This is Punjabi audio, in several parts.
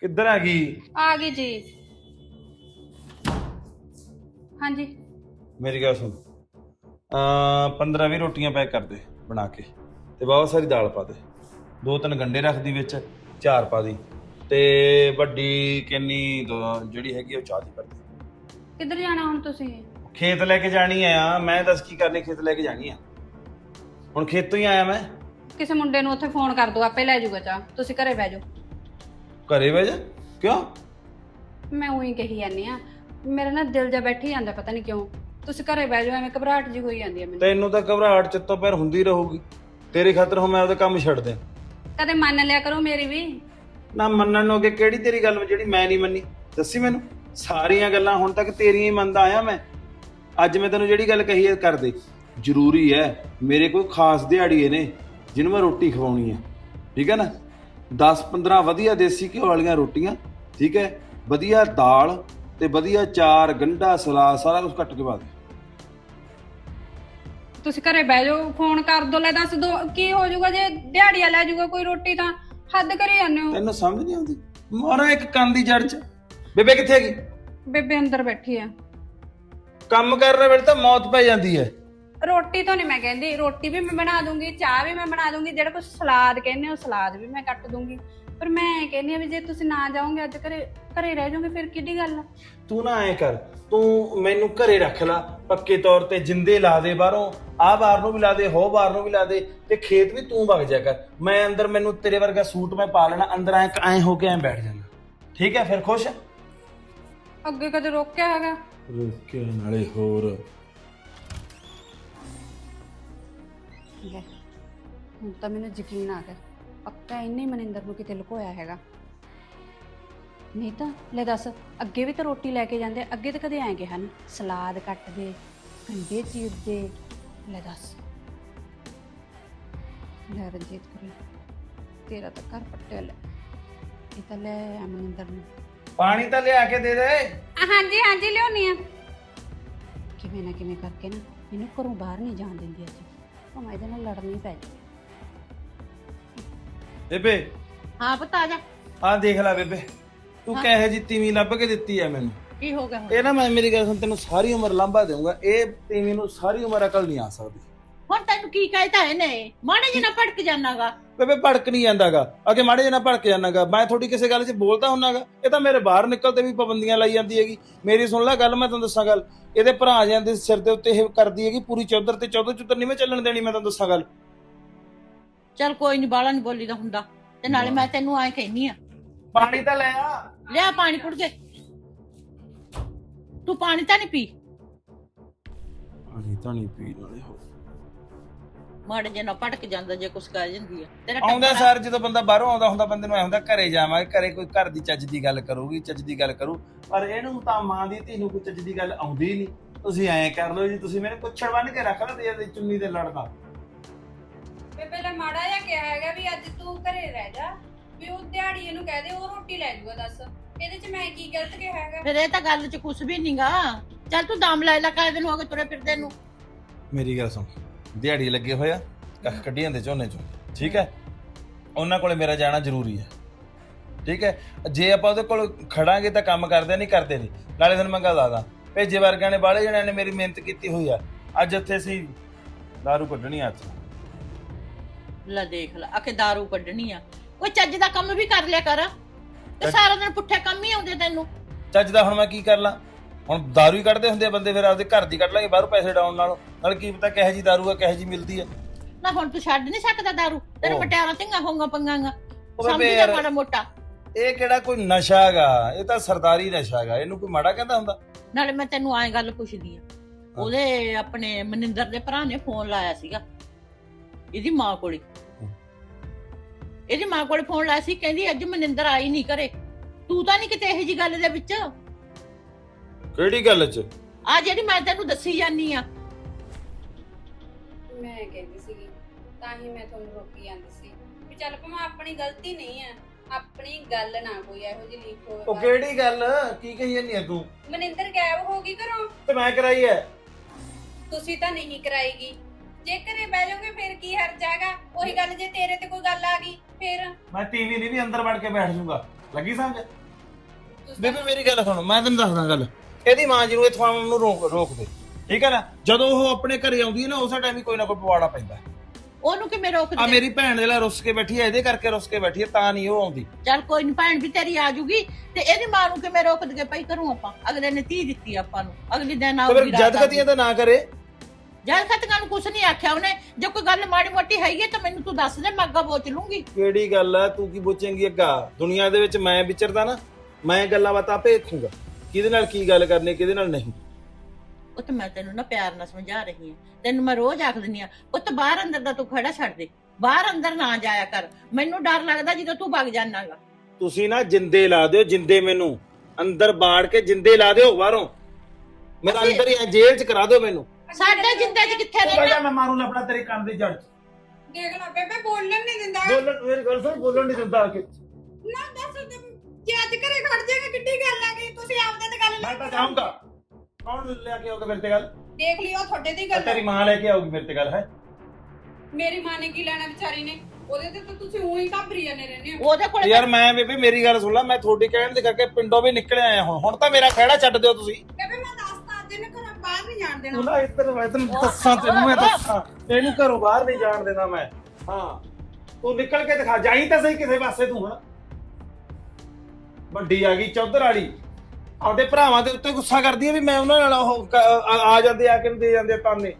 ਕਿੱਧਰ ਆ ਗਈ? ਆ ਗਈ ਜੀ। ਹਾਂਜੀ। ਮੇਰੀ ਗੱਲ ਸੁਣ। ਆ 15 20 ਰੋਟੀਆਂ ਪੈਕ ਕਰ ਦੇ ਬਣਾ ਕੇ ਤੇ ਬਹੁਤ ਸਾਰੀ ਦਾਲ ਪਾ ਦੇ। ਦੋ ਤਿੰਨ ਗੰਡੇ ਰੱਖ ਦੀ ਵਿੱਚ ਚਾਰ ਪਾ ਦੀ ਤੇ ਵੱਡੀ ਕਿੰਨੀ ਦੋ- ਜਿਹੜੀ ਹੈਗੀ ਆ ਉਹ ਚਾਹ ਦੀ ਕਰ ਦੇ। ਕਿੱਧਰ ਜਾਣਾ ਹੁਣ ਤੁਸੀਂ? ਖੇਤ ਲੈ ਕੇ ਜਾਣੀ ਆ। ਮੈਂ ਦੱਸ ਕੀ ਕਰਨੀ ਖੇਤ ਲੈ ਕੇ ਜਾਣੀ ਆ। ਹੁਣ ਖੇਤੋਂ ਹੀ ਆਇਆ ਮੈਂ। ਕਿਸੇ ਮੁੰਡੇ ਨੂੰ ਉੱਥੇ ਫੋਨ ਕਰ ਦੋ ਆਪੇ ਲੈ ਜਾਊਗਾ ਚਾਹ। ਤੁਸੀਂ ਘਰੇ ਬਹਿ ਜਾਓ। ਘਰੇ ਬਹਿ ਜਾ। ਕਿਉਂ? ਮੈਂ ਉਹੀ ਕਹੀ ਜਾਂਦੀ ਆ ਮੇਰਾ ਨਾ ਦਿਲ ਜਾ ਬੈਠੀ ਜਾਂਦਾ ਪਤਾ ਨਹੀਂ ਕਿਉਂ। ਤੁਸੀਂ ਘਰੇ ਬਹਿ ਜਾਓ ਐਵੇਂ ਘਬਰਾਹਟ ਜੀ ਹੋਈ ਜਾਂਦੀ ਆ ਮੈਨੂੰ। ਤੈਨੂੰ ਤਾਂ ਘਬਰਾਹਟ ਚਿੱਤੋਂ ਪੈਰ ਹੁੰਦੀ ਰਹੂਗੀ। ਤੇਰੀ ਖਾਤਰ ਹੁਣ ਮੈਂ ਉਹਦੇ ਕੰਮ ਛੱਡ ਦਿਆਂ। ਕਦੇ ਮੰਨ ਲਿਆ ਕਰੋ ਮੇਰੀ ਵੀ। ਨਾ ਮੰਨਣ ਨੂੰ ਅੱਗੇ ਕਿਹੜੀ ਤੇਰੀ ਗੱਲ ਜਿਹੜੀ ਮੈਂ ਨਹੀਂ ਮੰਨੀ? ਦੱਸੀ ਮੈਨੂੰ। ਸਾਰੀਆਂ ਗੱਲਾਂ ਹੁਣ ਤੱਕ ਤੇਰੀਆਂ ਹੀ ਮੰਨਦਾ ਆਇਆ ਮੈਂ। ਅੱਜ ਮੈਂ ਤੈਨੂੰ ਜਿਹੜੀ ਗੱਲ ਕਹੀ ਹੈ ਕਰ ਦੇ। ਜ਼ਰੂਰੀ ਹੈ ਮੇਰੇ ਕੋਈ ਖਾਸ ਦਿਹਾੜੀਏ ਨੇ ਜਿਹਨੂੰ ਮੈਂ ਰੋਟੀ ਖਵਾਉਣੀ ਹੈ। ਠੀਕ ਹੈ ਨਾ? 10 15 ਵਧੀਆ ਦੇਸੀ ਘਿਓ ਵਾਲੀਆਂ ਰੋਟੀਆਂ ਠੀਕ ਹੈ? ਵਧੀਆ ਦਾਲ ਤੇ ਵਧੀਆ ਚਾਰ ਗੰਢਾ ਸਲਾਦ ਸਾਰਾ ਕੁਝ ਕੱਟ ਕੇ ਪਾ ਦੇ ਤੁਸੀਂ ਘਰੇ ਬਹਿ ਜਾਓ ਫੋਨ ਕਰ ਦੋ ਲੈ ਦੱਸ ਦੋ ਕੀ ਹੋ ਜਾਊਗਾ ਜੇ ਦਿਹਾੜੀਆ ਲੈ ਜਾਊਗਾ ਕੋਈ ਰੋਟੀ ਤਾਂ ਹੱਦ ਕਰੀ ਜਾਂਦੇ ਹੋ। ਤੈਨੂੰ ਸਮਝ ਨਹੀਂ ਆਉਂਦੀ। ਮਾਰਾ ਇੱਕ ਕੰਨ ਦੀ ਜੜ ਚ। ਬੇਬੇ ਕਿੱਥੇ ਹੈਗੀ? ਬੇਬੇ ਅੰਦਰ ਬੈਠੀ ਆ। ਕੰਮ ਕਰ ਰਿਹਾ ਵੇਲੇ ਤਾਂ ਮੌਤ ਪੈ ਜਾਂਦੀ ਹੈ। ਰੋਟੀ ਤੋਂ ਨਹੀਂ ਮੈਂ ਕਹਿੰਦੀ ਰੋਟੀ ਵੀ ਮੈਂ ਬਣਾ ਦੂੰਗੀ ਚਾਹ ਵੀ ਮੈਂ ਬਣਾ ਦੂੰਗੀ ਜਿਹੜਾ ਕੁਝ ਸਲਾਦ ਕਹਿੰਦੇ ਹੋ ਸਲਾਦ ਵੀ ਮੈਂ ਕੱਟ ਦੂੰਗੀ। ਪਰ ਮੈਂ ਕਹਿੰਦੀ ਆ ਵੀ ਜੇ ਤੁਸੀਂ ਨਾ ਜਾਓਗੇ ਅੱਜ ਘਰੇ ਘਰੇ ਰਹਿ ਜਾਓਗੇ ਫਿਰ ਕਿੱਡੀ ਗੱਲ ਆ? ਤੂੰ ਨਾ ਐ ਕਰ ਤੂੰ ਮੈਨੂੰ ਘਰੇ ਰੱਖ ਲੈ ਪੱਕੇ ਤੌਰ ਤੇ ਜਿੰਦੇ ਲਾ ਦੇ ਬਾਹਰੋਂ ਆਹ ਬਾਹਰ ਨੂੰ ਵੀ ਲਾ ਦੇ ਹੋ ਬਾਹਰ ਨੂੰ ਵੀ ਲਾ ਦੇ ਤੇ ਖੇਤ ਵੀ ਤੂੰ ਵਗ ਜਾ ਕਰ। ਮੈਂ ਅੰਦਰ ਮੈਨੂੰ ਤੇਰੇ ਵਰਗਾ ਸੂਟ ਮੈਂ ਪਾ ਲੈਣਾ ਅੰਦਰ ਐ ਐ ਹੋ ਕੇ ਐ ਬੈਠ ਜਾਣਾ ਠੀਕ ਹੈ ਫਿਰ ਖੁਸ਼? ਅੱਗੇ ਕਦੇ ਰੋਕਿਆ ਹੈਗਾ? ਰੁਕੇ ਨਾਲੇ ਹੋਰ। ਲੈ ਹੁਣ ਤਾਂ ਮੈਨੂੰ ਯਕੀਨ ਆ ਗਿਆ। ਪੱਕਾ ਇੰਨੇ ਮਨਿੰਦਰ ਨੂੰ ਕਿਤੇ ਲੁਕੋਇਆ ਹੈਗਾ। ਨਹੀਂ ਤਾਂ ਲੈ ਦੱਸ ਅੱਗੇ ਵੀ ਤਾਂ ਰੋਟੀ ਲੈ ਕੇ ਜਾਂਦੇ ਅੱਗੇ ਤਾਂ ਕਦੇ ਆਏ ਗਏ ਹਨ ਸਲਾਦ ਕੱਟਦੇ ਕੰਡੇ ਚੀਰਦੇ ਲੈ ਦੱਸ। ਲੈ ਰਣਜੀਤ ਕਰੀ ਤੇਰਾ ਤਾਂ ਘਰ ਪੱਟਿਆ ਲੈ। ਇਹ ਤਾਂ ਲੈ ਆ ਮਨਿੰਦਰ ਨੂੰ। ਪਾਣੀ ਤਾਂ ਲਿਆ ਕੇ ਦੇ ਦੇ। ਹਾਂਜੀ ਹਾਂਜੀ ਲਿਆਉਣੀ ਆ। ਕਿਵੇਂ ਨਾ ਕਿਵੇਂ ਕਰਕੇ ਨਾ ਮੈਨੂੰ ਘਰੋਂ ਬਾਹਰ ਨਹੀਂ ਜਾਣ ਦਿੰਦੀ ਅੱਜ। ਭਾਵੇਂ ਇਹਦੇ ਨਾਲ ਲੜਨੀ ਪੈ ਜਾਏ ਬੇਬੇ। ਹਾਂ ਪਤਾ ਜਾ। ਆਹ ਦੇਖ ਲੈ ਬੇਬੇ। ਤੂੰ ਕਹੇ ਜੀ ਤੀਵੀਂ ਲੱਭ ਕੇ ਦਿੱਤੀ ਐ ਮੈਨੂੰ। ਕੀ ਹੋ ਗਿਆ ਹੁਣ? ਇਹ ਨਾ ਮੈਂ ਮੇਰੀ ਗੱਲ ਸੁਣ ਤੈਨੂੰ ਸਾਰੀ ਉਮਰ ਲਾਂਭਾ ਦੇਵਾਂਗਾ ਇਹ ਤੀਵੀਂ ਨੂੰ ਸਾਰੀ ਉਮਰ ਅਕਲ ਨਹੀਂ ਆ ਸਕਦੀ। ਹੁਣ ਤੈਨੂੰ ਕੀ ਕਹਿਤਾ ਇਹਨੇ? ਮਾੜੇ ਜਿਹਾ ਭੜਕ ਜਾਣਾਗਾ ਬੇਬੇ ਭੜਕ ਨਹੀਂ ਜਾਂਦਾਗਾ। ਅਗੇ ਮਾੜੇ ਜਿਹੇ ਨਾਲ ਭੜਕ ਜਾਣਾਗਾ ਮੈਂ ਥੋੜੀ ਕਿਸੇ ਗੱਲ 'ਚ ਬੋਲਦਾ ਹੁੰਨਾਗਾ ਇਹ ਤਾਂ ਮੇਰੇ ਬਾਹਰ ਨਿਕਲਦੇ ਵੀ ਪਾਬੰਦੀਆਂ ਲਾਈ ਜਾਂਦੀ ਹੈਗੀ। ਮੇਰੀ ਸੁਣ ਲੈ ਗੱਲ ਮੈਂ ਤੈਨੂੰ ਦੱਸਾਂ ਗੱਲ। ਇਹਦੇ ਭਰਾ ਜਾਂਦੇ ਸਿਰ ਦੇ ਉੱਤੇ ਇਹ ਕਰਦੀ ਹੈਗੀ ਪੂਰੀ ਚੌਧਰ ਤੇ ਚੌਧਰ ਚੁੱਤਰ ਨਹੀਂ ਮੈਂ ਚੱਲਣ ਦੇਣੀ ਮੈਂ ਤੈਨੂੰ ਦੱਸਾਂ ਗੱਲ। ਚੱਲ ਕੋਈ ਨਹੀਂ ਬਾਲਾ ਨਹੀਂ ਬੋਲੀਦਾ ਹੁੰਦਾ। ਤੇ ਨਾਲੇ ਮੈਂ ਤੈਨੂੰ ਐਂ ਕਹਿਨੀ ਆ। ਪਾਣੀ ਤਾਂ ਲੈ ਆ। ਲਿਆ ਪਾਣੀ ਕੁੜ ਕੇ। ਤੂੰ ਪਾਣੀ ਤਾਂ ਨਹੀਂ ਪੀ। ਪਾਣੀ ਤਾਂ ਨਹੀਂ ਪੀ ਨਾਲੇ ਹੋ ਮਾੜੇ ਜਿਹਾ ਨਾ ਜਾਂਦਾ ਜੇ ਕੁਛ ਕਹਿ ਜਾਂਦੀ ਆ। ਤੇਰਾ ਆਉਂਦਾ ਟੱਬਰ ਆ। ਸਾਰ ਜਦੋਂ ਬੰਦਾ ਬਾਹਰੋਂ ਆਉਂਦਾ ਹੁੰਦਾ ਬੰਦੇ ਨੂੰ ਐ ਹੁੰਦਾ ਘਰੇ ਜਾਵਾਂ ਘਰੇ ਕੋਈ ਘਰ ਦੀ ਚੱਜ ਦੀ ਗੱਲ ਕਰੂਗੀ ਚੱਜ ਦੀ ਗੱਲ ਕਰੂ। ਪਰ ਇਹਨੂੰ ਤਾਂ ਮਾਂ ਦੀ ਧੀ ਨੂੰ ਕੋਈ ਚੱਜ ਦੀ ਗੱਲ ਆਉਂਦੀ ਨਹੀਂ ਤੁਸੀਂ ਐਂ ਕਰ ਲਓ ਜੀ ਤੁਸੀਂ ਮੈਨੂੰ ਪੁੱਛੜ ਬੰਨ ਕੇ ਰੱਖ ਲਓ ਤੇ ਇਹਦੀ ਚੁੰਨੀ ਤੇ ਲੜਦਾ। ਬੇਬੇ ਨੇ ਮਾੜਾ ਜਿਹਾ ਕਿਹਾ ਹੈਗਾ ਵੀ ਅੱਜ ਤੂੰ ਘਰੇ ਰਹਿ ਜਾ ਵੀ ਉਹ ਦਿਹਾੜੀ ਇਹਨੂੰ ਕਹਿ ਦੇ ਉਹ ਰੋਟੀ ਲੈ ਜਾਊਗਾ ਦੱਸ। ਇਹਦੇ ਚ ਮੈਂ ਕੀ ਗਲਤ ਕਿਹਾ ਹੈਗਾ? ਫਿਰ ਇਹ ਤਾਂ ਗੱਲ 'ਚ ਕੁਛ ਵੀ ਨਹੀਂਗਾ ਚੱਲ ਤੂੰ ਦਮ ਲੈ ਲੈ ਕਾਇ ਦਿਨ ਹੋ ਗਏ ਤੁਰੇ ਫਿਰਦੇ ਨੂੰ? ਮੇਰੀ ਗੱਲ ਸੁਣ। ਦਿਹਾੜੀ ਲੱਗੇ ਹੋਇਆ ਕੱਖ ਕੱਢੀ ਜਾਂਦੇ ਝੋਨੇ ਚੋਂ। ਠੀਕ ਹੈ? ਉਹਨਾਂ ਕੋਲੇ ਮੇਰਾ ਜਾਣਾ ਜ਼ਰੂਰੀ ਹੈ। ਠੀਕ ਹੈ? ਜੇ ਆਪਾਂ ਉਹਦੇ ਕੋਲ ਖੜਾਂਗੇ ਤਾਂ ਕੰਮ ਕਰਦੇ ਨਹੀਂ ਕਰਦੇ ਨਹੀਂ। ਨਾਲੇ ਤੁਹਾਨੂੰ ਮੈਂ ਗੱਲ ਦੱਸਦਾ ਭੇਜੇ ਵਰਗਿਆਂ ਨੇ ਬਾਹਲੇ ਜਣਿਆਂ ਨੇ ਮੇਰੀ ਮਿਹਨਤ ਕੀਤੀ ਹੋਈ ਆ। ਅੱਜ ਇੱਥੇ ਅਸੀਂ ਦਾਰੂ ਕੱਢਣੀ ਆ ਇੱਥੇ ਲੈ ਦੇਖ ਲੈ ਆਕੇ दारू ਕੱਢਣੀ ਆ। ਕੋਈ ਚੱਜ ਦਾ ਕੰਮ ਵੀ ਕਰ ਲਿਆ ਕਰ। ਤੇ ਸਾਰਾ ਦਿਨ ਪੁੱਠੇ ਕੰਮ ਹੀ ਆਉਂਦੇ ਤੈਨੂੰ। ਚੱਜ ਦਾ ਹੁਣ ਮੈਂ ਕੀ ਕਰ ਲਾਂ? ਹੁਣ ਦਾਰੂ ਹੀ ਕੱਢਦੇ ਹੁੰਦੇ ਆ ਬੰਦੇ ਫਿਰ ਆਪਦੇ ਘਰ ਦੀ ਕੱਢ ਲਾਂਗੇ ਬਾਹਰੋਂ ਪੈਸੇ ਡਾਉਣ ਨਾਲ। ਨਾਲ ਕੀ ਪਤਾ ਕਿਹੋ ਜੀ ਦਾਰੂ ਆ ਕਿਹੋ ਜੀ ਮਿਲਦੀ ਆ। ਨਾ ਹੁਣ ਤੂੰ ਛੱਡ ਨਹੀਂ ਸਕਦਾ दारू ਤੇਰੇ। ਪਟਿਆਲਾ ਧੀਆਂ ਹੋਊਗਾ ਪੰਗਾਂਗਾ। ਉਹ ਬੇਬੇ ਸਮਝੀ ਜਾ ਯਾਰ- ਮਾੜਾ ਮੋਟਾ। ਇਹ ਕਿਹੜਾ ਕੋਈ ਨਸ਼ਾ ਹੈਗਾ? ਇਹ ਤਾਂ ਸਰਦਾਰੀ ਨਸ਼ਾ ਹੈਗਾ। ਇਹਨੂੰ ਕੋਈ ਮਾੜਾ ਕਹਿੰਦਾ ਹੁੰਦਾ? ਨਾਲੇ ਮੈਂ ਤੈਨੂੰ ਐਂ ਗੱਲ ਪੁੱਛਦੀ ਆ। ਉਹਦੇ ਆਪਣੇ ਮਨਿੰਦਰ ਦੇ ਭਰਾ ਨੇ ਫੋਨ ਲਾਇਆ ਸੀਗਾ। ਇਹਦੀ ਮਾਂ ਕੋਲੇ। ਇਹਦੀ ਮਾਂ ਕੋਲੇ ਫੋਨ ਲਾਇਆ ਸੀ ਕਹਿੰਦੀ ਅੱਜ ਮਨਿੰਦਰ ਆਈ ਨਹੀਂ ਘਰੇ। ਤੂੰ ਤਾਂ ਨਹੀਂ ਕਿਤੇ ਇਹੋ ਜੀ ਗੱਲ ਦੇ ਵਿੱਚ? ਕਿਹੜੀ ਗੱਲ 'ਚ? ਆ ਜਿਹੜੀ ਮੈਂ ਤੈਨੂੰ ਦੱਸੀ ਜਾਨੀ ਆ। ਮੈਂ ਕਹਿੰਦੀ ਸੀਗੀ ਤਾਂ ਹੀ ਮੈਂ ਤੁਹਾਨੂੰ ਰੋਕੀ ਜਾਂਦੀ ਸੀ। ਵੀ ਚੱਲ ਭਾਵੇਂ ਆਪਣੀ ਗਲਤੀ ਨਹੀਂ ਆ। ਆਪਣੀ ਗੱਲ ਨਾ ਕੋਈ ਇਹੋ ਜਿਹੀ ਲੀਕ ਹੋਵੇ ਉਹ। ਕਿਹੜੀ ਗੱਲ? ਕੀ ਕਹੀ ਜਾਂਦੀ ਆ ਤੂੰ? ਮਨਿੰਦਰ ਗਾਇਬ ਹੋ ਗਈ ਘਰੋਂ। ਤੇ ਮੈਂ ਕਰਾਈ ਐ। ਤੁਸੀਂ ਤਾਂ ਨਹੀਂ ਕਰਾਏਗੀ। ਜੇ ਘਰੇ ਬਹਿ ਜਾਓਗੇ ਫਿਰ ਕੀ ਹਰਜ ਹੈਗਾ? ਉਹੀ ਗੱਲ ਜੇ ਤੇਰੇ ਤੇ ਕੋਈ ਗੱਲ ਆ ਗਈ ਫਿਰ? ਮੈਂ ਟੀਵੀ ਨਹੀਂ ਵੀ ਅੰਦਰ ਵੜ ਕੇ ਬੈਠ ਜਾਊਗਾ। ਲੱਗੀ ਸਮਝ? ਬੇਬੇ ਮੇਰੀ ਗੱਲ ਸੁਣ ਮੈਂ ਤੈਨੂੰ ਦੱਸਦਾ ਗੱਲ। ਇਹਦੀ ਮਾਂ ਜੀ ਨੂੰ ਇੱਥੋਂ ਆਉਣ ਨੂੰ ਰੋਕ ਰੋਕ ਦੇ। ਠੀਕ ਹੈ ਨਾ? ਜਦੋਂ ਉਹ ਆਪਣੇ ਘਰੇ ਆਉਂਦੀ ਹੈ ਨਾ ਉਸੇ ਟਾਈਮ ਹੀ ਕੋਈ ਨਾ ਕੋਈ ਪਵਾੜਾ ਪੈਂਦਾ ਉਹਨੂੰ ਕਿਵੇਂ ਆ ਰੋਕਦੇ ਮੇਰੀ ਭੈਣ ਦੇ ਨਾਲ ਰੁੱਸ ਕੇ ਬੈਠੀ ਹੈ ਇਹਦੇ ਕਰਕੇ ਰੁੱਸ ਕੇ ਬੈਠੀ ਹੈ ਤਾਂ ਨਹੀਂ ਉਹ ਆਉਂਦੀ। ਚੱਲ ਕੋਈ ਨਹੀਂ ਭੈਣ ਵੀ ਤੇਰੀ ਆ ਜੂਗੀ ਤੇ ਇਹਦੀ ਮਾਂ ਨੂੰ ਕਿਵੇਂ ਰੋਕ ਦਗੇ ਭਾਈ ਕਰੂੰ ਆਪਾਂ? ਅਗਲੇ ਨੇ ਧੀ ਦਿੱਤੀ ਆਪਾਂ ਨੂੰ ਅਗਲੀ ਦਿਨ ਤੇ ਆਉਗੀ ਫਿਰ ਜਦ ਕਤੀਆਂ ਤਾਂ ਨਾ ਕਰੇ। ਜਦ ਖਤਕਾਂ ਨੂੰ ਕੁਛ ਨਹੀਂ ਆਖਿਆ ਉਹਨੇ ਜੇ ਕੋਈ ਗੱਲ ਮਾੜੀ ਮੋਟੀ ਹੈਗੀ ਹੈ ਤਾਂ ਮੈਨੂੰ ਤੂੰ ਦੱਸ ਦੇ ਮੈਂ ਅੱਗਾ ਬੋਚ ਲੂੰਗੀ। ਕਿਹੜੀ ਗੱਲ ਆ? ਤੂੰ ਕੀ ਪੁੱਛੇਂਗੀ ਅੱਗਾ? ਦੁਨੀਆ ਦੇ ਵਿੱਚ ਮੈਂ ਵਿਚਰਦਾ ਨਾ ਮੈਂ ਗੱਲਾਂ ਬਾਤਾਂ ਦੇਖੂੰਗਾ ਕਿਹਦੇ ਨਾਲ ਕੀ ਗੱਲ ਕਰਨੀ ਕਿਹਦੇ ਨਾਲ ਨਹੀਂ। ਉਹ ਤੇ ਮੈਂ ਤੈਨੂੰ ਨਾ ਪਿਆਰ ਨਾਲ ਸਮਝਾ ਰਹੀ ਹਾਂ। ਤੈਨੂੰ ਮੈਂ ਰੋਜ਼ ਆਖ ਦਿੰਦੀ ਆ ਪੁੱਤ ਬਾਹਰ ਅੰਦਰ ਦਾ ਤੂੰ ਖੜਾ ਛੱਡ ਦੇ। ਬਾਹਰ ਅੰਦਰ ਨਾ ਜਾਇਆ ਕਰ। ਮੈਨੂੰ ਡਰ ਲੱਗਦਾ ਜਦੋਂ ਤੂੰ ਵਗ ਜਾਣਾਗਾ ਤੁਸੀਂ ਨਾ ਜਿੰਦੇ ਲਾ ਦਿਓ ਜਿੰਦੇ ਮੈਨੂੰ। ਅੰਦਰ ਬਾੜ ਕੇ ਜਿੰਦੇ ਲਾ ਦਿਓ ਬਾਹਰੋਂ। ਮੇਰਾ ਅਸੀਂ- ਅੰਦਰ ਹੀ ਹੈ, ਜੇਲ੍ਹ ਚ ਕਰਾ ਦਿਓ ਮੈਨੂੰ। ਸਾਡੇ ਜਿੰਦੇ 'ਚ ਕਿੱਥੇ ਰਹਿਣਾ? ਮੈਂ ਮਾਰੂ ਲੱਪੜਾ ਤੇਰੇ ਕੰਨ ਦੀ ਜੜ ਚ। ਦੇਖ ਲੈ ਬੇਬੇ ਬੋਲਣ ਨਹੀਂ ਦਿੰਦਾ। ਬੋਲਣ ਮੇਰੀ ਗੱਲ ਸੁਣ ਬੋਲਣ ਨਹੀਂ ਦਿੰਦਾ ਆ ਕੇ। ਨਾ ਦੱਸ ਤੇ ਜੇ ਅੱਜ ਘਰੇ ਖੜ ਜਾਏਗਾ ਕਿੱਡੀ ਗੱਲ ਆ ਗਈ? ਤੁਸੀਂ ਆਪਦੇ ਤੇ ਗੱਲ ਮੈਂ ਲੈ ਤਾਂ ਜਾਊਂਗਾ। ਕੌਣ ਲੈ ਕੇ ਆਊਗਾ ਮੇਰੇ ਤੇ ਗੱਲ? ਦੇਖ ਲਿਓ ਤੁਹਾਡੇ ਦੀ ਗੱਲ ਤੇਰੀ ਮਾਂ ਲੈ ਕੇ ਆਊਗੀ ਮੇਰੇ ਤੇ ਗੱਲ ਹੈ? ਮੇਰੀ ਮਾਂ ਨੇ ਕੀ ਲੈਣਾ ਵਿਚਾਰੀ ਨੇ? ਉਹਦੇ ਤੇ ਤਾਂ ਤੁਸੀਂ ਉਹੀ ਘਾਬਰੀ ਜਾਂਦੇ ਰਹਿੰਦੇ ਹੋ। ਉਹਦੇ ਕੋਲ ਯਾਰ ਮੈਂ ਬੇਬੇ ਮੇਰੀ ਗੱਲ ਸੁਣ ਲੈ ਮੈਂ ਤੁਹਾਡੀ ਕਹਿਣ ਦੇ ਕਰਕੇ ਪਿੰਡੋਂ ਵੀ ਨਿਕਲ ਆਇਆ ਹੁਣ। ਹੁਣ ਤਾਂ ਮੇਰਾ ਖਹਿੜਾ ਛੱਡ ਦਿਓ ਤੁਸੀਂ। ਬੇਬੇ ਮੈਂ ਦੱਸਤਾ ਅੱਜ ਇਹਨੇ ਘਰੋਂ ਬਾਹਰ ਨਹੀਂ ਜਾਣ ਦੇਣਾ। ਨਾ ਇੱਧਰ ਮੈਂ ਤੈਨੂੰ ਦੱਸਾਂ ਤੈਨੂੰ ਮੈਂ ਦੱਸਾਂ। ਇਹਨੂੰ ਘਰੋਂ ਬਾਹਰ ਨਹੀਂ ਜਾਣ ਦੇਣਾ ਮੈਂ। ਹਾਂ। ਤੂੰ ਨਿਕਲ ਕੇ ਦਿਖਾ ਜਾਈ ਤਾਂ ਸਹੀ ਕਿਸੇ ਪਾਸੇ ਤੂੰ ਹਾਂ। ਵੱਡੀ ਆ ਗਈ ਚੌਧਰ ਵਾਲੀ। ਆਪਦੇ ਭਰਾਵਾਂ ਦੇ ਉੱਤੇ ਗੁੱਸਾ ਕਰਦੀ ਹੈ ਵੀ ਮੈਂ ਉਹਨਾਂ ਨਾਲ ਉਹ ਕ- ਆ- ਆ ਜਾਂਦੇ ਆ ਕੇ ਦੇ ਜਾਂਦੇ ਆ ਤਾਨੇ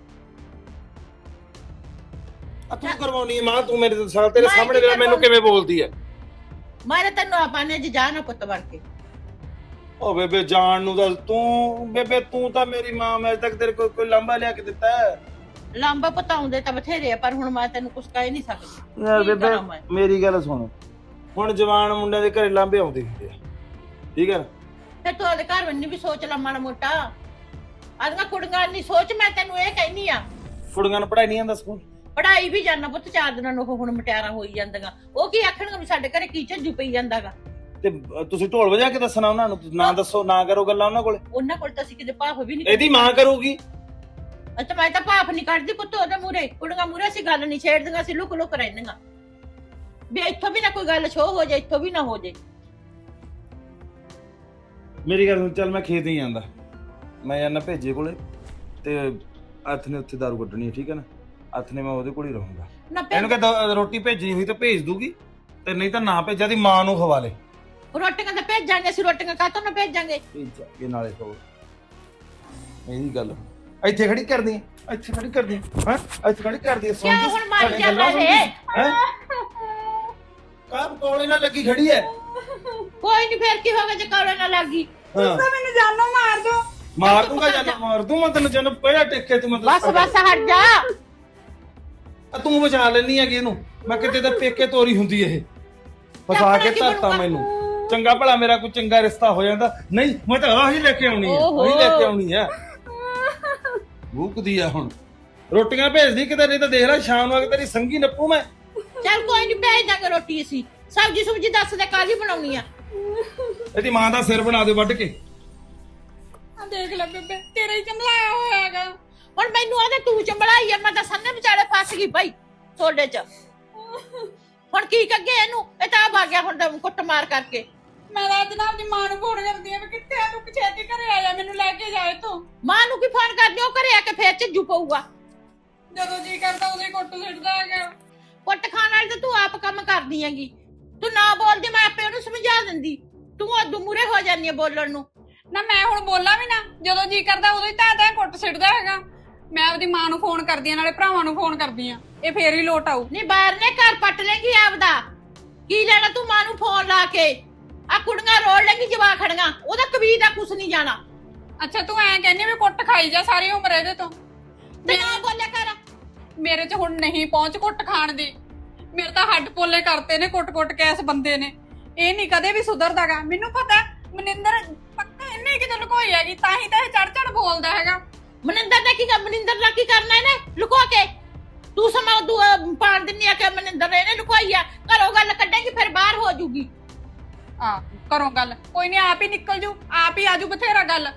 ਆ ਤੂੰ ਕਰਵਾਉਣੀ ਹੈ ਮਾਂ ਤੂੰ ਮੇਰੇ ਤੋਂ ਸਾਲ ਤੇਰੇ ਮੈਂ ਸਾਹਮਣੇ ਕੀ ਜਿਹੜਾ ਮੈਨੂੰ ਕਿਵੇਂ ਬੋਲਦੀ ਹੈ ਮਾਰੇ ਤੈਨੂੰ ਆਪਾਂ ਨੇ ਜੀ ਜਾ ਨਾ ਪੁੱਤ ਬਣ ਕੇ। ਓ ਬੇਬੇ ਜਾਣ ਨੂੰ ਤਾਂ ਤੂੰ ਬੇਬੇ ਤੂੰ ਤਾਂ ਮੇਰੀ ਮਾਂ ਮੈਂ ਅਜੇ ਤੱਕ ਤੇਰੇ ਕੋਲ ਕੋਈ ਲਾਂਬਾ ਲਿਆ ਕੇ ਦਿੱਤਾ ਹੈ ਲੰਬਾ ਪਤਾਉਂਦੇ ਤਾਂ ਬਥੇਰੇ ਆ ਪਰ ਹੁਣ ਮੈਂ ਤੈਨੂੰ ਕੁਛ ਕਹਿ ਨਹੀਂ ਸਕਦੀ। ਯਾਰ ਕੀ ਬੇਬੇ ਕਰਾਂ ਮੈਂ? ਮੇਰੀ ਗੱਲ ਸੁਣ। ਹੁਣ ਜਵਾਨ ਮੁੰਡਿਆਂ ਦੇ ਘਰੇ ਲਾਂਬੇ ਆਉਂਦੇ ਹੁੰਦੇ ਆ। ਠੀਕ ਹੈ ਨਾ? ਫਿਰ ਤੂੰ ਉਹਦੇ ਘਰ ਵੰਨੀ ਵੀ ਸੋਚ ਲਾ ਮਾੜਾ ਮੋਟਾ। ਆਦਮਾ ਕੁੜੀਆਂ ਨਹੀਂ ਸੋਚ ਮੈਂ ਤੈਨੂੰ ਇਹ ਕਹਿਨੀ ਆ। ਕੁੜੀਆਂ ਨੂੰ ਪੜਾਈ ਨਹੀਂ ਆਂਦਾ ਸਕੂਲ? ਪੜਾਈ ਵੀ ਜਾਣਾ ਪੁੱਤ ਚਾਰ ਦਿਨਾਂ ਨੂੰ ਉਹ ਹੁਣ ਮਟਿਆਰਾਂ ਹੋਈ ਜਾਂਦੀਆਂ। ਉਹ ਕੀ ਆਖਣਗੇ ਵੀ ਸਾਡੇ ਘਰੇ ਕੀ ਝੱਜੂ ਪਈ ਜਾਂਦਾਗਾ? ਤੇ ਅ, ਤੁਸੀਂ ਢੋਲ ਵਜਾ ਕੇ ਦੱਸਣਾ ਉਹਨਾਂ ਨੂੰ? ਨਾ ਦੱਸੋ ਨਾ ਕਰੋ ਗੱਲਾਂ ਉਹਨਾਂ ਕੋਲੇ? ਉਹਨਾਂ ਕੋਲ ਤਾਂ ਅਸੀਂ ਕਿਤੇ ਭਾਫ ਵੀ ਨਹੀਂ ਇਹਦੀ ਮਾਂ ਕਰੂਗੀ। ਅੱਛਾ ਮੈਂ ਤਾਂ ਭਾਫ ਨਹੀਂ ਕੱਢਦੀ ਪੁੱਤ ਉਹਦੇ ਮੂਰੇ ਕੁੜੀਆਂ ਮੂਰੇ ਅਸੀਂ ਗੱਲ ਨਹੀਂ ਛੇੜਦੀਆਂ ਅਸੀਂ ਲੁਕ ਲੁਕ ਰਹਿੰਦੀਆਂ। ਵੀ ਇੱਥੋਂ ਵੀ ਨਾ ਕੋਈ ਗੱਲ ਸ਼ੋ ਹੋ ਜਾਏ ਇੱਥੋਂ ਵੀ ਨਾ ਹੋ ਜਾਏ। ਮੇਰੀ ਗੱਲ ਸੁਣ ਚੱਲ ਮੈਂ ਖੇਤ ਹੀ ਜਾਂਦਾ। ਮੈਂ ਜਾਣਾ ਭੇਜੇ ਕੋਲੇ ਤੇ ਹੱਥ ਨੇ ਉੱਥੇ ਦਾਰੂ ਕੱਢਣੀ ਹੈ ਠੀਕ ਹੈ ਨਾ? ਹੱਥ ਨੇ ਮੈਂ ਉਹਦੇ ਕੋਲ ਹੀ ਰਹੂੰਗਾ। ਨਾ ਇਹਨੂੰ ਕਿ ਰੋਟੀ ਭੇਜਣੀ ਹੋਈ ਤਾਂ ਭੇਜ ਦੂਗੀ ਤੇ ਨਹੀਂ ਤਾਂ ਨਾ ਭੇਜਾ ਦੀ ਮਾਂ ਨੂੰ ਖਵਾ ਲੈ। ਰੋਟੀਆਂ ਤਾਂ ਭੇਜਾਂਗੇ ਅਸੀਂ ਰੋਟੀਆਂ ਕਾਹਤੋਂ ਨਾ ਭੇਜਾਂਗੇ? ਭੇਜ ਕੇ ਨਾਲੇ ਖਵਾ। ਇਹਦੀ ਗੱਲ ਇੱਥੇ ਖੜੀ ਕਰਦੀ ਹੈ? ਇੱਥੇ ਖੜੀ ਕਰਦੀ ਹੈ? ਇੱਥੇ ਖੜੀ ਕਰਦੀ ਹੈ ਕਿਉਂ ਹੁਣ ਮਾਰੀ ਜਾਂਦਾ ਰੇ ਹੈ? ਕਾਹ ਕੋਲੇ ਨਾਲ ਲੱਗੀ ਖੜੀ ਹੈ ਕੋਈ ਨਹੀਂ ਫੇਰ ਕੀ ਹੋਗਾ ਜੇ ਕੌੜੇ ਨਾ ਲੱਗੀ? ਹਾਂ। ਤਾਂ ਮੈਨੂੰ ਜਾਨੋਂ ਮਾਰ ਦੋ। ਮਾਰ ਦੂੰਗਾ ਜਨ ਮਾਰ ਦੂੰ ਮੈਂ ਤੈਨੂੰ ਜਨ ਪਹਿਲਾਂ ਟਿੱਕੇ ਤੂੰ ਮਤਲਬ ਬਸ ਬਸ ਹਟ ਜਾ। ਆ ਤੂੰ ਬਚਾ ਲੈਣੀ ਹੈਗੀ ਇਹਨੂੰ। ਮੈਂ ਕਿਤੇ ਤਾਂ ਪੇਕੇ ਤੋਰੀ ਹੁੰਦੀ ਇਹ। ਫਸਾ ਆਪਣਾ ਕੇ ਕੀ ਧਰਤਾ ਬਣੂਗਾ? ਮੈਨੂੰ। ਚੰਗਾ ਭਲਾ ਮੇਰਾ ਕੋਈ ਚੰਗਾ ਰਿਸ਼ਤਾ ਹੋ ਜਾਂਦਾ। ਨਹੀਂ ਮੈਂ ਤਾਂ ਆਹੀ ਲੈ ਕੇ ਆਉਣੀ ਹੈ ਓਹੋ। ਉਹੀ ਲੈ ਕੇ ਆਉਣੀ ਹੈ। ਭੂਕਦੀ ਆ ਹੁਣ। ਰੋਟੀਆਂ ਭੇਜਦੀ ਕਿਤੇ ਨਹੀਂ ਤਾਂ ਦੇਖ ਲੈ ਸ਼ਾਮ ਨੂੰ ਆ ਕੇ ਤੇਰੀ ਸੰਗੀ ਨੱਪੂ ਮੈਂ। ਚੱਲ ਕੋਈ ਨਹੀਂ ਭੇਜ ਦਾਂਗੇ ਰੋਟੀ ਅਸੀਂ। ਸਬਜੀ ਸੁਬਜੀ ਦੱਸ ਦੇ ਕਾਹਦੀ ਬਣਾਉਣੀ ਆ। ਇਹਦੀ ਮਾਂ ਦਾ ਸਿਰ ਬਣਾ ਦੇ ਵੱਢ ਕੇ। ਆ ਦੇਖ ਲੈ ਬੇਬੇ ਤੇਰਾ ਹੀ ਚਮਲਾਇਆ ਹੋਇਆ ਹੈਗਾ ਹੁਣ ਮੈਨੂੰ ਆਦੇ ਤੂੰ ਚੰਬੜਾਈ ਆ ਮੈਂ ਤਾਂ ਸੰਨੇ ਵਿਚਾਲੇ ਫਸ ਗਈ ਭਾਈ ਤੁਹਾਡੇ ਚ। ਹੁਣ ਕੀ ਕੱਗੇ ਇਹਨੂੰ? ਇਹ ਤਾਂ ਆ ਗਿਆ ਹੁਣ ਤਾਂ ਕੁੱਟ ਮਾਰ ਕਰਕੇ। ਮੈਂ ਤਾਂ ਅੱਜ ਨਾ ਆਪਣੀ ਮਾਂ ਨੂੰ ਫੋਨ ਕਰਦੀ ਆ ਵੀ ਕਿੱਥੇ ਆ ਤੂੰ ਛੇਤੀ ਘਰੇ ਆ ਜਾ ਮੈਨੂੰ ਲੈ ਕੇ ਜਾ ਇੱਥੋਂ। ਮਾਂ ਨੂੰ ਕੀ ਫੋਨ ਕਰਦੀ ਉਹ ਘਰੇ ਆ ਕੇ ਫੇਰ ਝੱਜੂ ਪਊਗਾ। ਜਦੋਂ ਜੀ ਕਰਦਾ ਹੀ ਕੁੱਟ ਸਿੱਟਦਾ ਹੈਗਾ। ਕੁੱਟ ਖਾਣ ਵਾਲੀ ਤਾਂ ਤੂੰ ਆਪ ਕੰਮ ਕਰਦੀ ਹੈਗੀ। ਤੂੰ ਨਾ ਬੋਲਦੀ ਮੈਂ ਆਪੇ ਉਹਨੂੰ ਸਮਝਾ ਦਿੰਦੀ। ਤੂੰ ਉਦੋਂ ਮੂਰੇ ਹੋ ਜਾਂਦੀ ਹੈ ਬੋਲਣ ਨੂੰ। ਨਾ ਮੈਂ ਹੁਣ ਬੋਲਾਂ ਵੀ ਨਾ ਜਦੋਂ ਜੀ ਕਰਦਾ ਉਦੋਂ ਹੀ ਤਾਂ ਤਾਂ ਕੁੱਟ ਸਿੱਟਦਾ ਹੈਗਾ। ਮੈਂ ਆਪਦੀ ਮਾਂ ਨੂੰ ਫੋਨ ਕਰਦੀ ਆ ਨਾਲੇ ਭਰਾਵਾਂ ਨੂੰ ਫੋਨ ਕਰਦੀ ਆ। ਇਹ ਫੇਰ ਹੀ ਲੋਟ ਆਊ। ਨਹੀਂ ਬਾਹਰ ਨੇ ਘਰ ਪੱਟ ਲੇਗੀ ਆਪਦਾ। ਕੀ ਲੈਣਾ ਤੂੰ ਮਾਂ ਨੂੰ ਫੋਨ ਲਾ ਕੇ? ਆ ਕੁੜੀਆਂ ਰੋੜ ਲੈਂਗੀ ਜਵਾ ਖੜੀਆਂ ਉਹਦਾ ਕਬੀਰ ਦਾ ਕੁਛ ਨਹੀਂ ਜਾਣਾ। ਅੱਛਾ ਤੂੰ ਐਂ ਕਹਿੰਦੀ ਵੀ ਕੁੱਟ ਖਾਈ ਜਾ ਸਾਰੀ ਉਮਰ ਇਹਦੇ ਤੋਂ। ਤੇ ਨਾ ਬੋਲਿਆ ਕਰ। ਮੇਰੇ 'ਚ ਹੁਣ ਨਹੀਂ ਪਹੁੰਚ ਕੁੱਟ ਖਾਣ ਦੀ। ਮੇਰੇ ਤਾਂ ਹੱਡ ਪੋਲੇ ਕਰਤੇ ਨੇ ਕੁੱਟ-ਕੁੱਟ ਕੇ ਇਸ ਬੰਦੇ ਨੇ। ਇਹ ਨਹੀਂ ਕਦੇ ਵੀ ਸੁਧਰਦਾਗਾ। ਮੈਨੂੰ ਪਤਾ ਮਨਿੰਦਰ ਪੱਕਾ ਇਹਨੇ ਕਿਤੇ ਲੁਕੋਈ ਹੈਗੀ ਤਾਂ ਹੀ ਤਾਂ ਇਹ ਚੜ-ਚੜ ਬੋਲਦਾ ਹੈਗਾ। ਮਨਿੰਦਰ ਨੇ ਕੀ ਕਰ ਮਨਿੰਦਰ ਨੇ ਕੀ ਕਰਨਾ ਇਹਨੇ? ਲੁਕੋ ਕੇ। ਤੂੰ ਸਮਾ ਅਹ, ਪਾਣ ਦਿੰਨੀ ਆ ਕਿ ਮਨਿੰਦਰ ਨੇ ਇਹਨੇ ਲੁਕੋਈ ਆ। ਘਰੋਂ ਗੱਲ ਕੱਢੇਗੀ ਫਿਰ ਬਾਹਰ ਹੋ ਜੂਗੀ। ਆ ਕਰੋ ਗੱਲ। ਕੋਈ ਨਹੀਂ ਆਪ ਹੀ ਨਿਕਲ ਜੂ। ਆਪ ਹੀ ਆਜੂ ਬਥੇਰਾ ਗੱਲ।